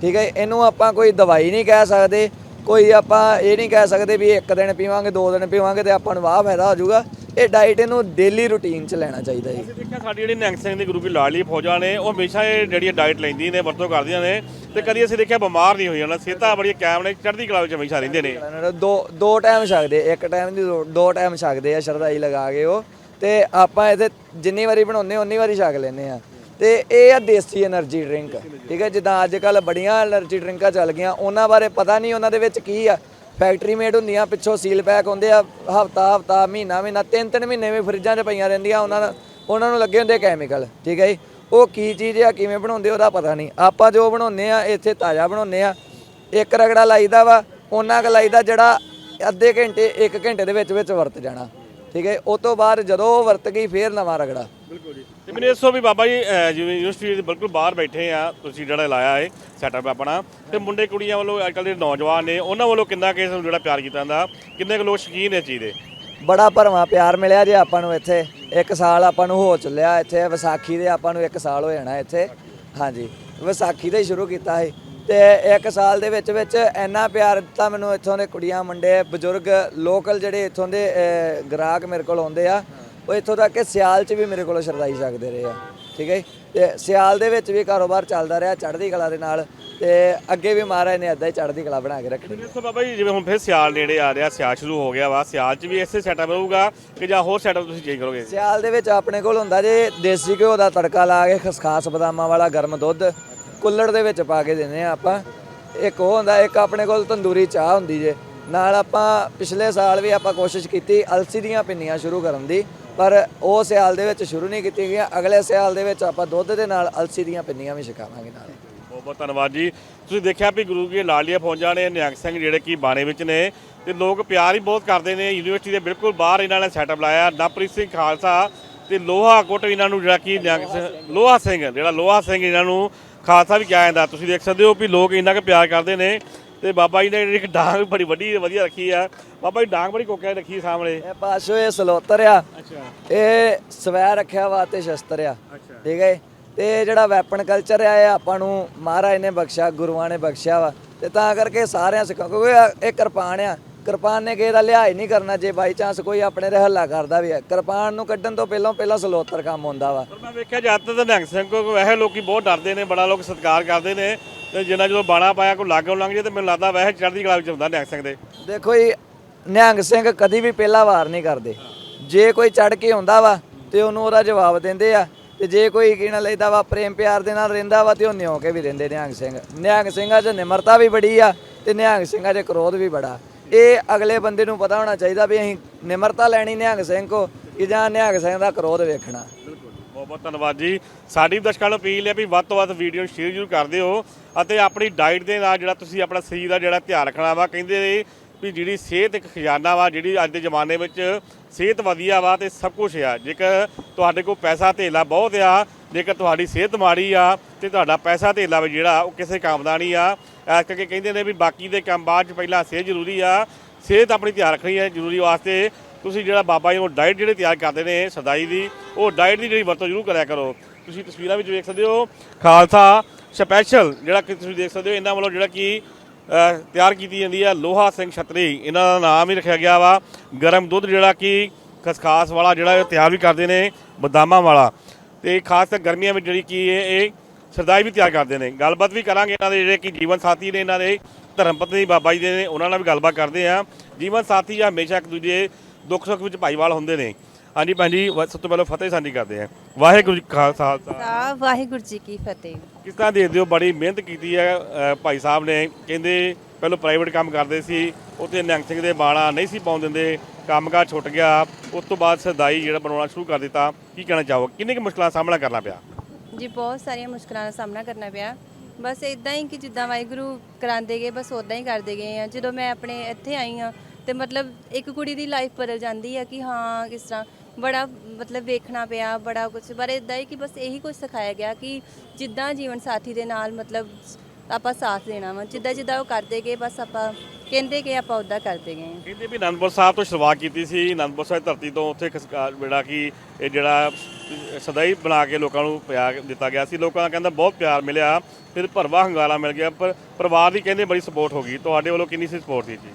ਠੀਕ ਹੈ ਇਹਨੂੰ ਆਪਾਂ ਕੋਈ ਦਵਾਈ ਨਹੀਂ ਕਹਿ ਸਕਦੇ ਕੋਈ ਆਪਾਂ ਇਹ ਨਹੀਂ ਕਹਿ ਸਕਦੇ ਵੀ ਇੱਕ ਦਿਨ ਪੀਵਾਂਗੇ ਦੋ ਦਿਨ ਪੀਵਾਂਗੇ ਤੇ ਆਪਾਂ ਨੂੰ ਆਹ ਫਾਇਦਾ ਹੋ ਜਾਊਗਾ। ਇਹ ਡਾਈਟ ਇਹਨੂੰ ਡੇਲੀ ਰੁਟੀਨ 'ਚ ਲੈਣਾ ਚਾਹੀਦਾ ਜੀ। ਦੇਖਿਆ ਸਾਡੀ ਜਿਹੜੀ ਨਿਹੰਗ ਸਿੰਘ ਦੀ ਗੁਰੂ ਕੀ ਲਾਡਲੀ ਫੌਜਾਂ ਨੇ ਉਹ ਹਮੇਸ਼ਾ ਇਹ ਜਿਹੜੀ ਡਾਈਟ ਲੈਂਦੀ ਨੇ ਵਰਤੋਂ ਕਰਦੀਆਂ ਨੇ ਤੇ ਕਦੀ ਅਸੀਂ ਦੇਖਿਆ ਬਿਮਾਰ ਨਹੀਂ ਹੋਈ ਉਹਨਾਂ ਸਿਹਤਾਂ ਬੜੀ ਕਾਇਮ ਨੇ ਚੜ੍ਹਦੀ ਕਲਾ ਵਿੱਚ ਹਮੇਸ਼ਾ ਰਹਿੰਦੇ ਨੇ। ਦੋ ਦੋ ਟਾਈਮ ਛਕਦੇ ਇੱਕ ਟਾਈਮ ਦੀ ਦੋ- ਦੋ ਟਾਈਮ ਛਕਦੇ ਆ ਸ਼ਰਦਾਈ ਲਗਾ ਕੇ ਉਹ। ਤੇ ਆਪਾਂ ਇਹਦੇ ਜਿੰਨੀ ਵਾਰੀ ਬਣਾਉਂਦੇ ਹਾਂ ਉਨੀ ਵਾਰੀ ਛਕ ਲੈਂਦੇ ਹਾਂ। ਤੇ ਇਹ ਆ ਦੇਸੀ એનર્ਜੀ ਡਰਿੰਕ ਠੀਕ ਹੈ, ਜਿੱਦਾਂ ਅੱਜ ਕੱਲ ਬੜੀਆਂ એનર્ਜੀ ਡਰਿੰਕਾਂ ਚੱਲ ਗਈਆਂ। ਉਹਨਾਂ ਬਾਰੇ ਪਤਾ ਨਹੀਂ ਉਹਨਾਂ ਦੇ ਵਿੱਚ ਕੀ ਆ। ਫੈਕਟਰੀ ਮੇਡ ਹੁੰਦੀਆਂ, ਪਿੱਛੋਂ ਸੀਲ ਪੈਕ ਹੁੰਦੇ ਆ, ਹਫਤਾ ਹਫਤਾ, ਮਹੀਨਾ ਮਹੀਨਾ ਤਿੰਨ ਤਿੰਨ ਮਹੀਨੇ ਵੀ ਫਰਿੱਜਾਂ 'ਚ ਪਈਆਂ ਰਹਿੰਦੀਆਂ, ਉਹਨਾਂ ਦਾ ਉਹਨਾਂ ਨੂੰ ਲੱਗੇ ਹੁੰਦੇ ਕੈਮੀਕਲ ਠੀਕ ਹੈ ਜੀ? ਉਹ ਕੀ ਚੀਜ਼ ਆ, ਕਿਵੇਂ ਬਣਾਉਂਦੇ ਉਹਦਾ ਪਤਾ ਨਹੀਂ। ਆਪਾਂ ਜੋ ਬਣਾਉਂਦੇ ਆ, ਇੱਥੇ ਤਾਜ਼ਾ ਬਣਾਉਂਦੇ ਆ। ਇੱਕ ਰਗੜਾ ਲਾਈਦਾ ਵਾ, ਉਹਨਾਂ ਕ ਲਾਈਦਾ ਜਿਹੜਾ ਅੱਧੇ ਘੰਟੇ 1 ਘੰਟੇ ਦੇ ਵਿੱਚ ਵਿੱਚ ਵਰਤ ਜਾਣਾ। ਠੀਕ ਹੈ ਉਸ ਤੋਂ ਬਾਅਦ ਜਦੋਂ ਉਹ ਵਰਤ ਗਈ ਫੇਰ ਨਵਾਂ ਰਗੜਾ। ਬਿਲਕੁਲ ਜੀ। ਤੇ ਮੈਨੂੰ ਦੱਸੋ ਵੀ ਬਾਬਾ ਜੀ ਅਹ ਜਿਵੇਂ ਯੂਨੀਵਰਸਿਟੀ ਦੇ ਬਿਲਕੁਲ ਬਾਹਰ ਬੈਠੇ ਆ ਤੁਸੀਂ ਜਿਹੜਾ ਲਾਇਆ ਹੈ ਸੈਟਅਪ ਆਪਣਾ ਤੇ ਮੁੰਡੇ ਕੁੜੀਆਂ ਵੱਲੋਂ ਅੱਜ ਕੱਲ੍ਹ ਦੇ ਨੌਜਵਾਨ ਨੇ ਉਹਨਾਂ ਵੱਲੋਂ ਕਿੰਨਾ ਕੇਸ ਨੂੰ ਜਿਹੜਾ ਪਿਆਰ ਕੀਤਾ ਜਾਂਦਾ? ਕਿੰਨੇ ਕੁ ਲੋਕ ਸ਼ੌਕੀਨ ਇਸ ਚੀਜ਼ ਦੇ? ਬੜਾ ਭਰਵਾਂ ਪਿਆਰ ਮਿਲਿਆ ਜੇ ਆਪਾਂ ਨੂੰ ਇੱਥੇ। ਇੱਕ ਸਾਲ ਆਪਾਂ ਨੂੰ ਹੋ ਚੱਲਿਆ ਇੱਥੇ ਵਿਸਾਖੀ ਦੇ ਆਪਾਂ ਨੂੰ ਇੱਕ ਸਾਲ ਹੋ ਜਾਣਾ ਇੱਥੇ। ਹਾਂਜੀ ਵਿਸਾਖੀ ਦੇ ਹੀ ਸ਼ੁਰੂ ਕੀਤਾ ਸੀ। ਤੇ ਇੱਕ ਸਾਲ ਦੇ ਵਿੱਚ ਵਿੱਚ ਇੰਨਾ ਪਿਆਰ ਦਿੱਤਾ ਮੈਨੂੰ ਇੱਥੋਂ ਦੇ ਕੁੜੀਆਂ ਮੁੰਡੇ ਬਜ਼ੁਰਗ ਲੋਕਲ ਜਿਹੜੇ ਇੱਥੋਂ ਦੇ ਗ੍ਰਾਹਕ ਮੇਰੇ ਕੋਲ ਆਉਂਦੇ ਆ ਉਹ ਇੱਥੋਂ ਤੱਕ ਕਿ ਸਿਆਲ 'ਚ ਵੀ ਮੇਰੇ ਕੋਲੋਂ ਸ਼ਰਦਾਈ ਛਕਦੇ ਰਹੇ ਆ ਠੀਕ ਹੈ? ਤੇ ਸਿਆਲ ਦੇ ਵਿੱਚ ਵੀ ਕਾਰੋਬਾਰ ਚੱਲਦਾ ਰਿਹਾ ਚੜ੍ਹਦੀ ਕਲਾ ਦੇ ਨਾਲ ਤੇ ਅੱਗੇ ਵੀ ਮਹਾਰਾਜ ਨੇ ਏਦਾਂ ਹੀ ਚੜ੍ਹਦੀ ਕਲਾ ਬਣਾ ਕੇ ਰੱਖਣੀ ਦੱਸੋ ਬਾਬਾ ਜੀ ਜਿਵੇਂ ਹੁਣ ਫਿਰ ਸਿਆਲ ਨੇੜੇ ਆ ਰਿਹਾ ਸਿਆਲ ਸ਼ੁਰੂ ਹੋ ਗਿਆ ਵਾ ਸਿਆਲ 'ਚ ਵੀ ਇਸੇ ਸੈਟਅਪ ਰਹੂਗਾ ਕਿ ਜਾਂ ਹੋਰ ਸੈਟਅਪ ਤੁਸੀਂ ਚੇਂਜ ਕਰੋਗੇ ਸਿਆਲ ਦੇ ਵਿੱਚ ਆਪਣੇ ਕੋਲ ਹੁੰਦਾ ਜੇ ਦੇਸੀ ਘਿਓ ਦਾ ਤੜਕਾ ਲਾ ਕੇ ਖਸਖਾਸ ਬਦਾਮਾਂ ਵਾਲਾ ਗਰਮ ਦੁੱਧ ਕੁੱਲੜ ਦੇ ਵਿੱਚ ਪਾ ਕੇ ਦਿੰਦੇ ਆ ਆਪਾਂ। ਇੱਕ ਉਹ ਹੁੰਦਾ, ਇੱਕ ਆਪਣੇ ਕੋਲ ਤੰਦੂਰੀ ਚਾਹ ਹੁੰਦੀ ਜੇ। ਨਾਲ ਆਪਾਂ ਪਿਛਲੇ ਸਾਲ ਵੀ ਆਪਾਂ ਕੋਸ਼ਿਸ਼ ਕੀਤੀ ਅਲਸੀ ਦੀਆਂ ਪਿੰਨੀਆਂ ਸ਼ੁਰੂ ਕਰਨ ਦੀ, ਪਰ ਉਹ ਸਿਆਲ ਦੇ ਵਿੱਚ ਸ਼ੁਰੂ ਨਹੀਂ ਕੀਤੀ ਗਈਆਂ। ਅਗਲੇ ਸਿਆਲ ਦੇ ਵਿੱਚ ਆਪਾਂ ਦੁੱਧ ਦੇ ਨਾਲ ਅਲਸੀ ਦੀਆਂ ਪਿੰਨੀਆਂ ਵੀ ਛਕਾਵਾਂਗੇ ਨਾਲ। ਬਹੁਤ ਬਹੁਤ ਧੰਨਵਾਦ ਜੀ। ਤੁਸੀਂ ਦੇਖਿਆ ਵੀ ਗੁਰੂ ਕੀ ਲਾਲੀਆ ਫੌਜਾਂ ਨੇ, ਨਿਹੰਗ ਸਿੰਘ ਜਿਹੜੇ ਕਿ ਬਾਣੇ ਵਿੱਚ ਨੇ, ਤੇ ਲੋਕ ਪਿਆਰ ਹੀ ਬਹੁਤ ਕਰਦੇ ਨੇ। ਯੂਨੀਵਰਸਿਟੀ ਦੇ ਬਿਲਕੁਲ ਬਾਹਰ ਇਹਨਾਂ ਨੇ ਸੈਟਅਪ ਲਾਇਆ। ਨਵਪ੍ਰੀਤ ਸਿੰਘ ਖਾਲਸਾ ਤੇ ਲੋਹਾ ਕੋਟ ਇਹਨਾਂ ਨੂੰ ਜਿਹੜਾ ਕਿ ਨਿਹੰਗ ਸਿੰਘ ਲੋਹਾ ਸਿੰਘ, ਜਿਹੜਾ ਲੋਹਾ ਸਿੰਘ ਇਹਨਾਂ ਨੂੰ ਖਾਲਸਾ ਵੀ ਕਿਹਾ ਜਾਂਦਾ। ਤੁਸੀਂ ਦੇਖ ਸਕਦੇ ਹੋ ਵੀ ਲੋਕ ਇੰਨਾ ਕੁ ਪਿਆਰ ਕਰਦੇ ਨੇ ਤੇ ਬਾਬਾ ਜੀ ਨੇ ਜਿਹੜੀ ਇੱਕ ਡਾਂਗ ਬੜੀ ਵੱਡੀ ਵਧੀਆ ਰੱਖੀ ਆ। ਬਾਬਾ ਜੀ ਡਾਂਗ ਬੜੀ ਕੋਕਿਆ ਰੱਖੀ ਸਾਹਮਣੇ। ਇਹ ਪਾਸ਼ੋ ਇਹ ਸਲੋਤਰ ਆ। ਅੱਛਾ। ਇਹ ਸਵੈ ਰੱਖਿਆ ਵਾਸਤੇ ਸ਼ਸਤਰ ਆ। ਅੱਛਾ। ਠੀਕ ਹੈ ਤੇ ਜਿਹੜਾ ਵੈਪਨ ਕਲਚਰ ਆ ਇਹ ਆਪਾਂ ਨੂੰ ਮਹਾਰਾਜ ਨੇ ਬਖਸ਼ਿਆ ਗੁਰੂਆਂ ਨੇ ਬਖਸ਼ਿਆ ਵਾ। ਤੇ ਤਾਂ ਕਰਕੇ ਸਾਰਿਆਂ ਸਿੱਖਾਂ ਕਿਉਂਕਿ ਇਹ ਕਿਰਪਾਨ ਆ। ਕਿਰਪਾਨ ਨੇ ਕਿਸੇ ਦਾ ਲਿਹਾਜ਼ ਨਹੀਂ ਕਰਨਾ ਜੇ ਬਾਈ ਚਾਂਸ ਕੋਈ ਆਪਣੇ ਦੇ ਹੱਲਾ ਕਰਦਾ ਵੀ ਹੈ। ਕਿਰਪਾਨ ਨੂੰ ਕੱਢਣ ਤੋਂ ਪਹਿਲਾਂ ਪਹਿਲਾਂ ਸਲੋਤਰ ਕੰਮ ਹੁੰਦਾ ਵਾ। ਪਰ ਮੈਂ ਵੇਖਿਆ ਜਦ ਤੱਕ ਨਿਹੰਗ ਸਿੰਘ ਕੋ ਵੈਸੇ ਲੋਕੀ ਬਹੁਤ ਡਰਦੇ ਨੇ ਬੜਾ ਲੋਕ ਸਤਿਕਾਰ ਕਰਦੇ ਨੇ ਤੇ ਜਿੰਨਾ ਜਦੋਂ ਬਾਣਾ ਪਾਇਆ ਕੋਈ ਲਾਗੋਂ ਲੰਘ ਜੇ ਤੇ ਮੈਨੂੰ ਲੱਗਦਾ ਵੈਸੇ ਚੜ੍ਹਦੀ ਕਲਾ ਵਿੱਚ ਹੁੰਦਾ ਨਿਹੰਗ ਸਿੰਘ ਦੇ। ਦੇਖੋ ਜੀ ਨਿਹੰਗ ਸਿੰਘ ਕਦੀ ਵੀ ਪਹਿਲਾ ਵਾਰ ਨਹੀਂ ਕਰਦੇ। ਜੇ ਕੋਈ ਚੜ ਕੇ ਆਉਂਦਾ ਵਾ ਤੇ ਉਹਨੂੰ ਉਹਦਾ ਜਵਾਬ ਦਿੰਦੇ ਆ ਤੇ ਜੇ ਕੋਈ ਕੀ ਨਾਲ ਲੈਦਾ ਵਾ ਪ੍ਰੇਮ ਪਿਆਰ ਦੇ ਨਾਲ ਰਹਿੰਦਾ ਵਾ ਤੇ ਉਹ ਨਿਉ ਕੇ ਵੀ ਰਹਿੰਦੇ ਨਿਹੰਗ ਸਿੰਘ। ਨਿਹੰਗ ਸਿੰਘਾਂ 'ਚ ਨਿਮਰਤਾ ਵੀ ਬੜੀ ਆ ਤੇ ਨਿਹੰਗ ਸਿੰਘਾਂ 'ਚ ਕ੍ਰੋਧ ਵੀ ਬੜਾ। ਇਹ ਅਗਲੇ ਬੰਦੇ ਨੂੰ ਪਤਾ ਹੋਣਾ ਚਾਹੀਦਾ ਵੀ ਅਸੀਂ ਨਿਮਰਤਾ ਲੈਣੀ ਨਿਹੰਗ ਸਿੰਘ ਕੋ ਕਿ ਜਾਂ ਨਿਹੰਗ ਸਿੰਘ ਦਾ ਕ੍ਰੋਧ ਵੇਖਣਾ। ਬਹੁਤ ਬਹੁਤ ਧੰਨਵਾਦ ਜੀ। ਸਾਡੀ ਵੀ ਦਰਸ਼ਕਾਂ ਨੂੰ ਅਪੀਲ ਹੈ ਵੀ ਵੱਧ ਤੋਂ ਵੱਧ ਵੀਡੀਓ ਸ਼ੇਅਰ ਜ਼ਰੂਰ ਕਰ ਦਿਓ ਅਤੇ ਆਪਣੀ ਡਾਈਟ ਦੇ ਨਾਲ ਜਿਹੜਾ ਤੁਸੀਂ ਆਪਣਾ ਸਰੀਰ ਦਾ ਜਿਹੜਾ ਧਿਆਨ ਰੱਖਣਾ ਵਾ, ਕਹਿੰਦੇ ਵੀ ਜਿਹੜੀ ਸਿਹਤ ਇੱਕ ਖਜ਼ਾਨਾ ਵਾ, ਜਿਹੜੀ ਅੱਜ ਦੇ ਜ਼ਮਾਨੇ ਵਿੱਚ ਸਿਹਤ ਵਧੀਆ ਵਾ ਤੇ ਸਭ ਕੁਝ ਆ। ਜੇਕਰ ਤੁਹਾਡੇ ਕੋਲ ਪੈਸਾ ਧੇਲਾ ਬਹੁਤ ਆ, ਜੇਕਰ ਤੁਹਾਡੀ ਸਿਹਤ ਮਾੜੀ ਆ ਤੇ ਤੁਹਾਡਾ ਪੈਸਾ ਧੇਲਾ ਵੀ ਜਿਹੜਾ ਉਹ ਕਿਸੇ ਕੰਮ ਦਾ ਨਹੀਂ ਆ। ਇਸ ਕਰਕੇ ਕਹਿੰਦੇ ਨੇ ਵੀ ਬਾਕੀ ਦੇ ਕੰਮ ਬਾਅਦ ਚ ਪਹਿਲਾਂ ਸਿਹਤ ਜ਼ਰੂਰੀ ਆ। ਸਿਹਤ ਆਪਣੀ ਧਿਆਨ ਰੱਖਣੀ ਹੈ ਜ਼ਰੂਰੀ ਵਾਸਤੇ। ਤੁਸੀਂ ਜਿਹੜਾ ਬਾਬਾ ਜੀ ਨੂੰ ਡਾਈਟ ਜਿਹੜੇ ਤਿਆਰ ਕਰਦੇ ਨੇ ਸਦਾਈ ਦੀ, ਉਹ ਡਾਈਟ ਦੀ ਜਿਹੜੀ ਵਰਤੋਂ ਜ਼ਰੂਰ ਕਰਿਆ ਕਰੋ। ਤੁਸੀਂ ਤਸਵੀਰਾਂ ਵਿੱਚ ਵੇਖ ਸਕਦੇ ਹੋ, ਖਾਲਸਾ ਸਪੈਸ਼ਲ ਜਿਹੜਾ ਕਿ ਤੁਸੀਂ ਦੇਖ ਸਕਦੇ ਹੋ, ਇਹਨਾਂ ਵੱਲੋਂ ਜਿਹੜਾ ਕਿ ਤਿਆਰ ਕੀਤੀ ਜਾਂਦੀ ਹੈ। ਲੋਹਾ ਸਿੰਘ ਛਤਰੀ, ਇਹਨਾਂ ਦਾ ਨਾਮ ਹੀ ਰੱਖਿਆ ਗਿਆ ਵਾ। ਗਰਮ ਦੁੱਧ ਜਿਹੜਾ ਕਿ ਖਸਖਾਸ ਵਾਲਾ ਜਿਹੜਾ ਤਿਆਰ ਵੀ ਕਰਦੇ ਨੇ, ਬਦਾਮਾਂ ਵਾਲਾ। ਤੇ ਖਾਸ ਕਰ ਗਰਮੀਆਂ ਵਿੱਚ ਜਿਹੜੀ ਕੀ ਇਹ ਇਹ ਸਰਦਾਈ ਵੀ ਤਿਆਰ ਕਰਦੇ ਨੇ। ਗੱਲਬਾਤ ਵੀ ਕਰਾਂਗੇ ਇਹਨਾਂ ਦੇ ਜਿਹੜੇ ਕਿ ਜੀਵਨ ਸਾਥੀ ਨੇ, ਇਹਨਾਂ ਦੇ ਧਰਮ ਪਤਨੀ ਬਾਬਾ ਜੀ ਦੇ ਨੇ, ਉਹਨਾਂ ਨਾਲ ਵੀ ਗੱਲਬਾਤ ਕਰਦੇ ਆ ਜੀਵਨ ਸਾਥੀ ਆ ਹਮੇਸ਼ਾ ਇੱਕ ਦੂਜੇ ਦੁੱਖ ਸੁੱਖ ਵਿੱਚ ਭਾਈਵਾਲ ਹੁੰਦੇ ਨੇ। ਹਾਂਜੀ ਭੈਣ ਜੀ ਵ- ਸਭ ਤੋਂ ਪਹਿਲਾਂ ਫਤਿਹ ਸਾਂਝੀ ਕਰਦੇ ਹਾਂ। ਵਾਹਿਗੁਰੂ ਜੀ ਕਾ ਖਾਲਸਾ। ਆ ਵਾਹਿਗੁਰੂ ਜੀ ਕੀ ਫਤਿਹ। ਕਿਸ ਤਰ੍ਹਾਂ ਦੇਖਦੇ ਹੋ ਬੜੀ ਮਿਹਨਤ ਕੀਤੀ ਹੈ ਅ, ਭਾਈ ਸਾਹਿਬ ਨੇ। ਕਹਿੰਦੇ ਪਹਿਲਾਂ ਪ੍ਰਾਈਵੇਟ ਕੰਮ ਕਰਦੇ ਸੀ ਉੱਥੇ ਨਿਹੰਗ ਸਿੰਘ ਦੇ ਬਾਣਾ ਨਹੀਂ ਸੀ ਪਾਉਣ ਦਿੰਦੇ ਕੰਮਕਾਰ ਛੁੱਟ ਗਿਆ। ਉਸ ਤੋਂ ਬਾਅਦ ਸਦਾਈ ਜਿਹੜਾ ਬਣਾਉਣਾ ਸ਼ੁਰੂ ਕਰ ਦਿੱਤਾ। ਕੀ ਕਹਿਣਾ ਚਾਹੋ ਕਿੰਨੀ ਕੁ ਮੁਸ਼ਕਲਾਂ ਦਾ ਸਾਹਮਣਾ ਕਰਨਾ ਪਿਆ? ਜੀ ਬਹੁਤ ਸਾਰੀਆਂ ਮੁਸ਼ਕਲਾਂ ਦਾ ਸਾਹਮਣਾ ਕਰਨਾ ਪਿਆ। ਬਸ ਇਦਾਂ ਹੀ ਕਿ ਜਿੱਦਾਂ ਵਾਹਿਗੁਰੂ ਕਰਾਉਂਦੇ ਗਏ ਬਸ ਉਦਾਂ ਹੀ ਕਰਦੇ ਗਏ ਆ। ਜਦੋਂ ਮੈਂ ਆਪਣੇ ਇੱਥੇ ਆਈ ਆ ਤੇ ਮਤਲਬ ਇੱਕ ਕੁੜੀ ਦੀ ਲਾਈਫ ਬਦਲ ਜਾਂਦੀ ਆ ਕਿ ਹਾਂ ਕਿਸ ਤਰ੍ਹਾਂ ਬੜਾ ਮਤਲਬ ਵੇਖਣਾ ਪਿਆ, ਬੜਾ ਕੁਝ ਪਰ ਇਦਾਂ ਹੀ ਕਿ ਬਸ ਇਹੀ ਕੁਝ ਸਿਖਾਇਆ ਗਿਆ ਕਿ ਜਿੱਦਾਂ ਜੀਵਨ ਸਾਥੀ ਦੇ ਨਾਲ ਮਤਲਬ ਆਪਾਂ ਸਾਥ ਦੇਣਾ ਵਾ, ਜਿੱਦਾਂ ਜਿੱਦਾਂ ਉਹ ਕਰਦੇ ਗਏ, ਬਸ ਆਪਾਂ ਕਹਿੰਦੇ ਗਏ, ਆਪਾਂ ਉਦਾਂ ਕਰਦੇ ਗਏ ਕਹਿੰਦੇ ਵੀ ਅਨੰਦਪੁਰ ਸਾਹਿਬ ਤੋਂ ਸ਼ੁਰੂਆਤ ਕੀਤੀ ਸੀ, ਅਨੰਦਪੁਰ ਸਾਹਿਬ ਧਰਤੀ ਤੋਂ ਉੱਥੇ ਜਿਹੜਾ ਕਿ ਇਹ ਜਿਹੜਾ ਸਦਾਈ ਬਣਾ ਕੇ ਲੋਕਾਂ ਨੂੰ ਪਿਆਰ ਦਿੱਤਾ ਗਿਆ ਸੀ, ਲੋਕਾਂ ਦਾ ਕਹਿੰਦਾ ਬਹੁਤ ਪਿਆਰ ਮਿਲਿਆ, ਫਿਰ ਭਰਵਾ ਹੰਗਾਰਾ ਮਿਲ ਗਿਆ, ਪਰ ਪਰਿਵਾਰ ਦੀ ਕਹਿੰਦੇ ਬੜੀ ਸਪੋਰਟ ਹੋ ਗਈ, ਤੁਹਾਡੇ ਵੱਲੋਂ ਕਿੰਨੀ ਸੀ ਸਪੋਰਟ ਸੀ ਜੀ?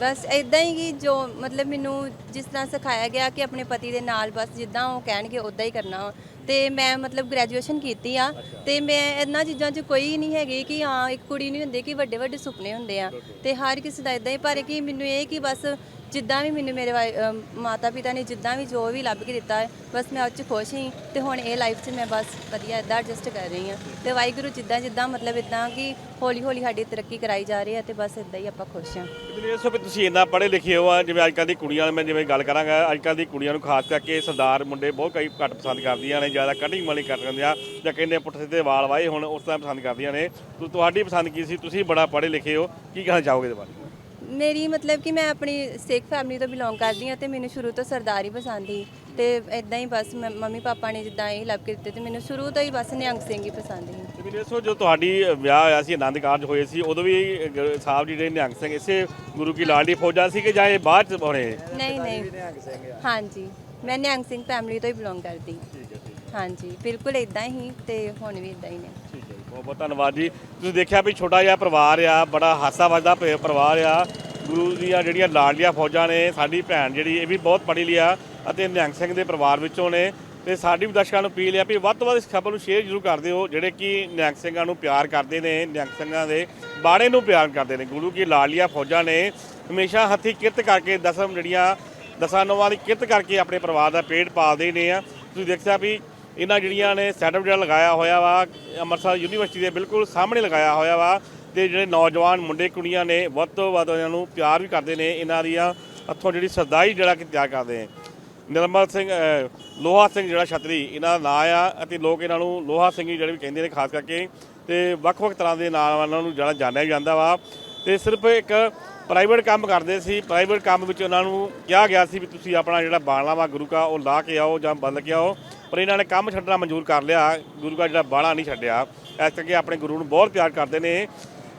ਬਸ ਇਦਾਂ ਹੀ ਕਿ ਜੋ ਮਤਲਬ ਮੈਨੂੰ ਜਿਸ ਤਰ੍ਹਾਂ ਸਿਖਾਇਆ ਗਿਆ ਕਿ ਆਪਣੇ ਪਤੀ ਦੇ ਨਾਲ ਬਸ ਜਿੱਦਾਂ ਉਹ ਕਹਿਣਗੇ ਉਦਾਂ ਹੀ ਕਰਨਾ ਵਾ। ਤੇ ਮੈਂ ਮਤਲਬ ਗ੍ਰੈਜੂਏਸ਼ਨ ਕੀਤੀ ਆ ਤੇ ਮੈਂ ਇਹਨਾਂ ਚੀਜ਼ਾਂ 'ਚ ਕੋਈ ਨਹੀਂ ਹੈਗੀ ਕਿ ਹਾਂ, ਇੱਕ ਕੁੜੀ ਨਹੀਂ ਹੁੰਦੀ ਕਿ ਵੱਡੇ ਵੱਡੇ ਸੁਪਨੇ ਹੁੰਦੇ ਆ ਤੇ ਹਰ ਕਿਸੇ ਦਾ ਇਦਾਂ ਹੀ ਪਰ ਕਿ ਮੈਨੂੰ ਇਹ ਕਿ ਬਸ ਜਿੱਦਾਂ ਵੀ ਮੈਨੂੰ ਮੇਰੇ ਵਾਈ ਮਾਤਾ ਪਿਤਾ ਨੇ ਜਿੱਦਾਂ ਵੀ ਜੋ ਵੀ ਲੱਭ ਕੇ ਦਿੱਤਾ ਹੈ, ਬਸ ਮੈਂ ਉਹ 'ਚ ਖੁਸ਼ ਹਾਂ ਤੇ ਹੁਣ ਇਹ ਲਾਈਫ 'ਚ ਮੈਂ ਬਸ ਵਧੀਆ ਇਦਾਂ ਐਡਜਸਟ ਕਰ ਰਹੀ ਹਾਂ। ਤੇ ਵਾਹਿਗੁਰੂ ਜਿੱਦਾਂ ਜਿੱਦਾਂ ਮਤਲਬ ਇਦਾਂ ਕਿ ਹੌਲੀ ਹੌਲੀ ਸਾਡੀ ਤਰੱਕੀ ਕਰਾਈ ਜਾ ਰਹੀ ਹੈ ਤੇ ਬਸ ਇਦਾਂ ਹੀ ਆਪਾਂ ਖੁਸ਼ ਹਾਂ। ਮੈਨੂੰ ਇਹ ਸੋ ਵੀ ਤੁਸੀਂ ਇੰਨਾ ਪੜ੍ਹੇ ਲਿਖੇ ਹੋ ਆ, ਜਿਵੇਂ ਅੱਜ ਕੱਲ੍ਹ ਦੀ ਕੁੜੀਆਂ ਮੈਂ ਜਿਵੇਂ ਗੱਲ ਕਰਾਂਗਾ ਅੱਜ ਕੱਲ੍ਹ ਦੀ ਕੁੜੀਆਂ ਨੂੰ ਖਾਸ ਕਰਕੇ ਸਰਦਾਰ ਮੁੰਡੇ ਬਹੁਤ ਕਈ ਘੱਟ ਪਸੰਦ ਕਰਦੀਆਂ ਨੇ, ਜ਼ਿਆਦਾ ਕਟਿੰਗ ਵਾਲੀ ਕਰ ਦਿੰਦੇ ਆ, ਜਾਂ ਕਹਿੰਦੇ ਪੁੱਠ ਸਿੱਧੇ ਵਾਲ ਵਾਏ ਹੁਣ, ਉਸ ਤਰ੍ਹਾਂ ਪਸੰਦ ਕਰਦੀਆਂ ਨੇ। ਤੁ- ਤੁਹਾਡੀ ਪਸੰਦ ਕੀ ਸੀ? ਤੁਸੀਂ ਬੜਾ ਪੜ੍ਹੇ ਲਿਖੇ ਹੋ, ਕੀ ਕਹਿਣਾ ਚਾਹੋਗੇ ਇਹਦੇ ਬਾਰੇ? ਮੇਰੀ ਮਤਲਬ ਕਿ ਮੈਂ ਆਪਣੀ ਸਿੱਖ ਫੈਮਿਲੀ ਤੋਂ ਬਿਲੋਂਗ ਕਰਦੀ ਹਾਂ ਤੇ ਮੈਨੂੰ ਸ਼ੁਰੂ ਤੋਂ ਸਰਦਾਰੀ ਪਸੰਦ ਸੀ ਤੇ ਇਦਾਂ ਹੀ ਬਸ ਮ- ਮੰਮੀ ਪਾਪਾ ਨੇ ਜਿੱਦਾਂ ਇਹ ਲੱਭ ਕੇ ਦਿੱਤੇ ਤੇ ਮੈਨੂੰ ਸ਼ੁਰੂ ਤੋਂ ਹੀ ਬਸ ਨਿਹੰਗ ਸਿੰਘ ਹੀ ਪਸੰਦ ਸੀ। ਤੇ ਮੈਨੂੰ ਦੱਸੋ ਜੋ ਤੁਹਾਡੀ ਵਿਆਹ ਹੋਇਆ ਸੀ ਆਨੰਦ ਕਾਰਜ ਹੋਏ ਸੀ ਉਦੋਂ ਵੀ ਗ- ਸਾਹਿਬ ਜੀ ਦੇ ਨਿਹੰਗ ਸਿੰਘ ਇਸੇ ਗੁਰੂ ਕੀ ਲਾਡੀ ਫੌਜਾਂ ਸੀ ਕਿ ਜਾਂ ਇਹ ਬਾਅਦ ਚ ਹੋਣੇ? ਨਹੀਂ ਨਹੀਂ। ਹਾਂਜੀ। ਮੈਂ ਨਿਹੰਗ ਸਿੰਘ ਫੈਮਿਲੀ ਤੋਂ ਹੀ ਬਿਲੋਂਗ ਕਰਦੀ। ਹਾਂਜੀ। ਬਿਲਕੁਲ ਇਦਾਂ ਹੀ ਤੇ ਹੁਣ ਵੀ ਇਦਾਂ ਹੀ ਨੇ। ਬਹੁਤ ਬਹੁਤ ਧੰਨਵਾਦ ਜੀ। ਤੁਸੀਂ ਦੇਖਿਆ ਵੀ ਛੋਟਾ ਜਿਹਾ ਪਰਿਵਾਰ ਆ, ਬੜਾ ਹਾਸਾ ਵੱਜਦਾ ਪ- ਪਰਿਵਾਰ ਆ। ਗੁਰੂ ਦੀਆਂ ਜਿਹੜੀਆਂ ਲਾਡਲੀਆਂ ਫੌਜਾਂ ਨੇ, ਸਾਡੀ ਭੈਣ ਜਿਹੜੀ ਇਹ ਵੀ ਬਹੁਤ ਪੜ੍ਹੀ ਲਿਆ ਅਤੇ ਨਿਹੰਗ ਸਿੰਘ ਦੇ ਪਰਿਵਾਰ ਵਿੱਚੋਂ ਨੇ। ਤੇ ਸਾਡੀ ਵੀ ਦਰਸ਼ਕਾਂ ਨੂੰ ਅਪੀਲ ਆ ਵੀ ਵੱਧ ਤੋਂ ਵੱਧ ਇਸ ਖਬਰ ਨੂੰ ਸ਼ੇਅਰ ਜ਼ਰੂਰ ਕਰ ਦਿਓ, ਜਿਹੜੇ ਕਿ ਨਿਹੰਗ ਸਿੰਘਾਂ ਨੂੰ ਪਿਆਰ ਕਰਦੇ ਨੇ, ਨਿਹੰਗ ਸਿੰਘਾਂ ਦੇ ਬਾੜੇ ਨੂੰ ਪਿਆਰ ਕਰਦੇ ਨੇ। ਗੁਰੂ ਕੀ ਲਾਡਲੀਆਂ ਫੌਜਾਂ ਨੇ ਹਮੇਸ਼ਾ ਹੱਥੀਂ ਕਿਰਤ ਕਰਕੇ ਦਸਮ ਜਿਹੜੀਆਂ ਦਸਾਂ ਨੋਵਾਂ ਦੀ ਕਿਰਤ ਕਰਕੇ ਆਪਣੇ ਪਰਿਵਾਰ ਦਾ ਪੇਟ ਪਾਲਦੇ ਨੇ ਆ। ਤੁਸੀਂ ਦੇਖਿਆ ਵੀ ਇਹਨਾਂ ਜਿਹੜੀਆਂ ਨੇ ਸੈਟਅਪ ਜਿਹੜਾ ਲਗਾਇਆ ਹੋਇਆ ਵਾ, ਅੰਮ੍ਰਿਤਸਰ ਯੂਨੀਵਰਸਿਟੀ ਦੇ ਬਿਲਕੁਲ ਸਾਹਮਣੇ ਲਗਾਇਆ ਹੋਇਆ ਵਾ ਤੇ ਜਿਹੜੇ ਨੌਜਵਾਨ ਮੁੰਡੇ ਕੁੜੀਆਂ ਨੇ, ਵੱਧ ਤੋਂ ਵੱਧ ਇਹਨਾਂ ਨੂੰ ਪਿਆਰ ਵੀ ਕਰਦੇ ਨੇ, ਇਹਨਾਂ ਦੀਆਂ ਹੱਥੋਂ ਜਿਹੜੀ ਸਰਦਾਈ ਜਿਹੜਾ ਕਿ ਤਿਆਰ ਕਰਦੇ ਨੇ। ਨਿਰਮਲ ਸਿੰਘ ਲੋਹਾ ਸਿੰਘ ਜਿਹੜਾ ਛਤਰੀ, ਇਹਨਾਂ ਦਾ ਨਾਂ ਆ ਅਤੇ ਲੋਕ ਇਹਨਾਂ ਨੂੰ ਲੋਹਾ ਸਿੰਘ ਜਿਹੜੇ ਵੀ ਕਹਿੰਦੇ ਨੇ ਖਾਸ ਕਰਕੇ ਤੇ ਵੱਖ-ਵੱਖ ਤਰ੍ਹਾਂ ਦੇ ਨਾਮ ਇਹਨਾਂ ਨੂੰ ਜਿਹੜਾ ਜਾਣਿਆ ਜਾਂਦਾ ਵਾ। ਤੇ ਸਿਰਫ ਇੱਕ ਪ੍ਰਾਈਵੇਟ ਕੰਮ ਕਰਦੇ ਸੀ, ਪ੍ਰਾਈਵੇਟ ਕੰਮ ਵਿੱਚ ਉਹਨਾਂ ਨੂੰ ਕਿਹਾ ਗਿਆ ਸੀ ਵੀ ਤੁਸੀਂ ਆਪਣਾ ਜਿਹੜਾ ਬਾਣਾ ਵਾ ਗੁਰੂ ਕਾ ਉਹ ਲਾ ਕੇ ਆਓ ਜਾਂ ਬਦਲ ਕੇ ਆਓ। ਪਰ ਇਹਨਾਂ ਨੇ ਕੰਮ ਛੱਡਣਾ ਮਨਜ਼ੂਰ ਕਰ ਲਿਆ, ਗੁਰੂ ਕਾ ਜਿਹੜਾ ਬਾਣਾ ਨਹੀਂ ਛੱਡਿਆ। ਇਸ ਕਰਕੇ ਆਪਣੇ ਗੁਰੂ ਨੂੰ ਬਹੁਤ ਪਿਆਰ ਕਰਦੇ ਨੇ।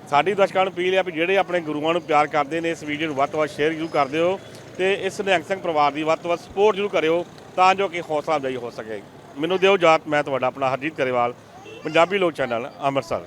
ਸਾਡੀ ਦਰਸ਼ਕਾਂ ਨੂੰ ਅਪੀਲ ਹੈ ਵੀ ਜਿਹੜੇ ਆਪਣੇ ਗੁਰੂਆਂ ਨੂੰ ਪਿਆਰ ਕਰਦੇ ਨੇ, ਇਸ ਵੀਡੀਓ ਨੂੰ ਵੱਧ ਤੋਂ ਵੱਧ ਸ਼ੇਅਰ ਜ਼ਰੂਰ ਕਰ ਦਿਓ ਤੇ ਇਸ ਨਿਹੰਗ ਸਿੰਘ ਪਰਿਵਾਰ ਦੀ ਵੱਧ ਤੋਂ ਵੱਧ ਸਪੋਰਟ ਜ਼ਰੂਰ ਕਰਿਓ ਤਾਂ ਜੋ ਕਿ ਹੌਸਲਾ ਅਫਜ਼ਾਈ ਹੋ ਸਕੇ। ਮੈਨੂੰ ਦਿਓ ਜਾਤ ਮੈਂ ਤੁਹਾਡਾ ਆਪਣਾ ਹਰਜੀਤ ਕਰੇਵਾਲ ਪੰਜਾਬੀ ਲੋਕ ਚੈਨਲ, ਅੰਮ੍ਰਿਤਸਰ।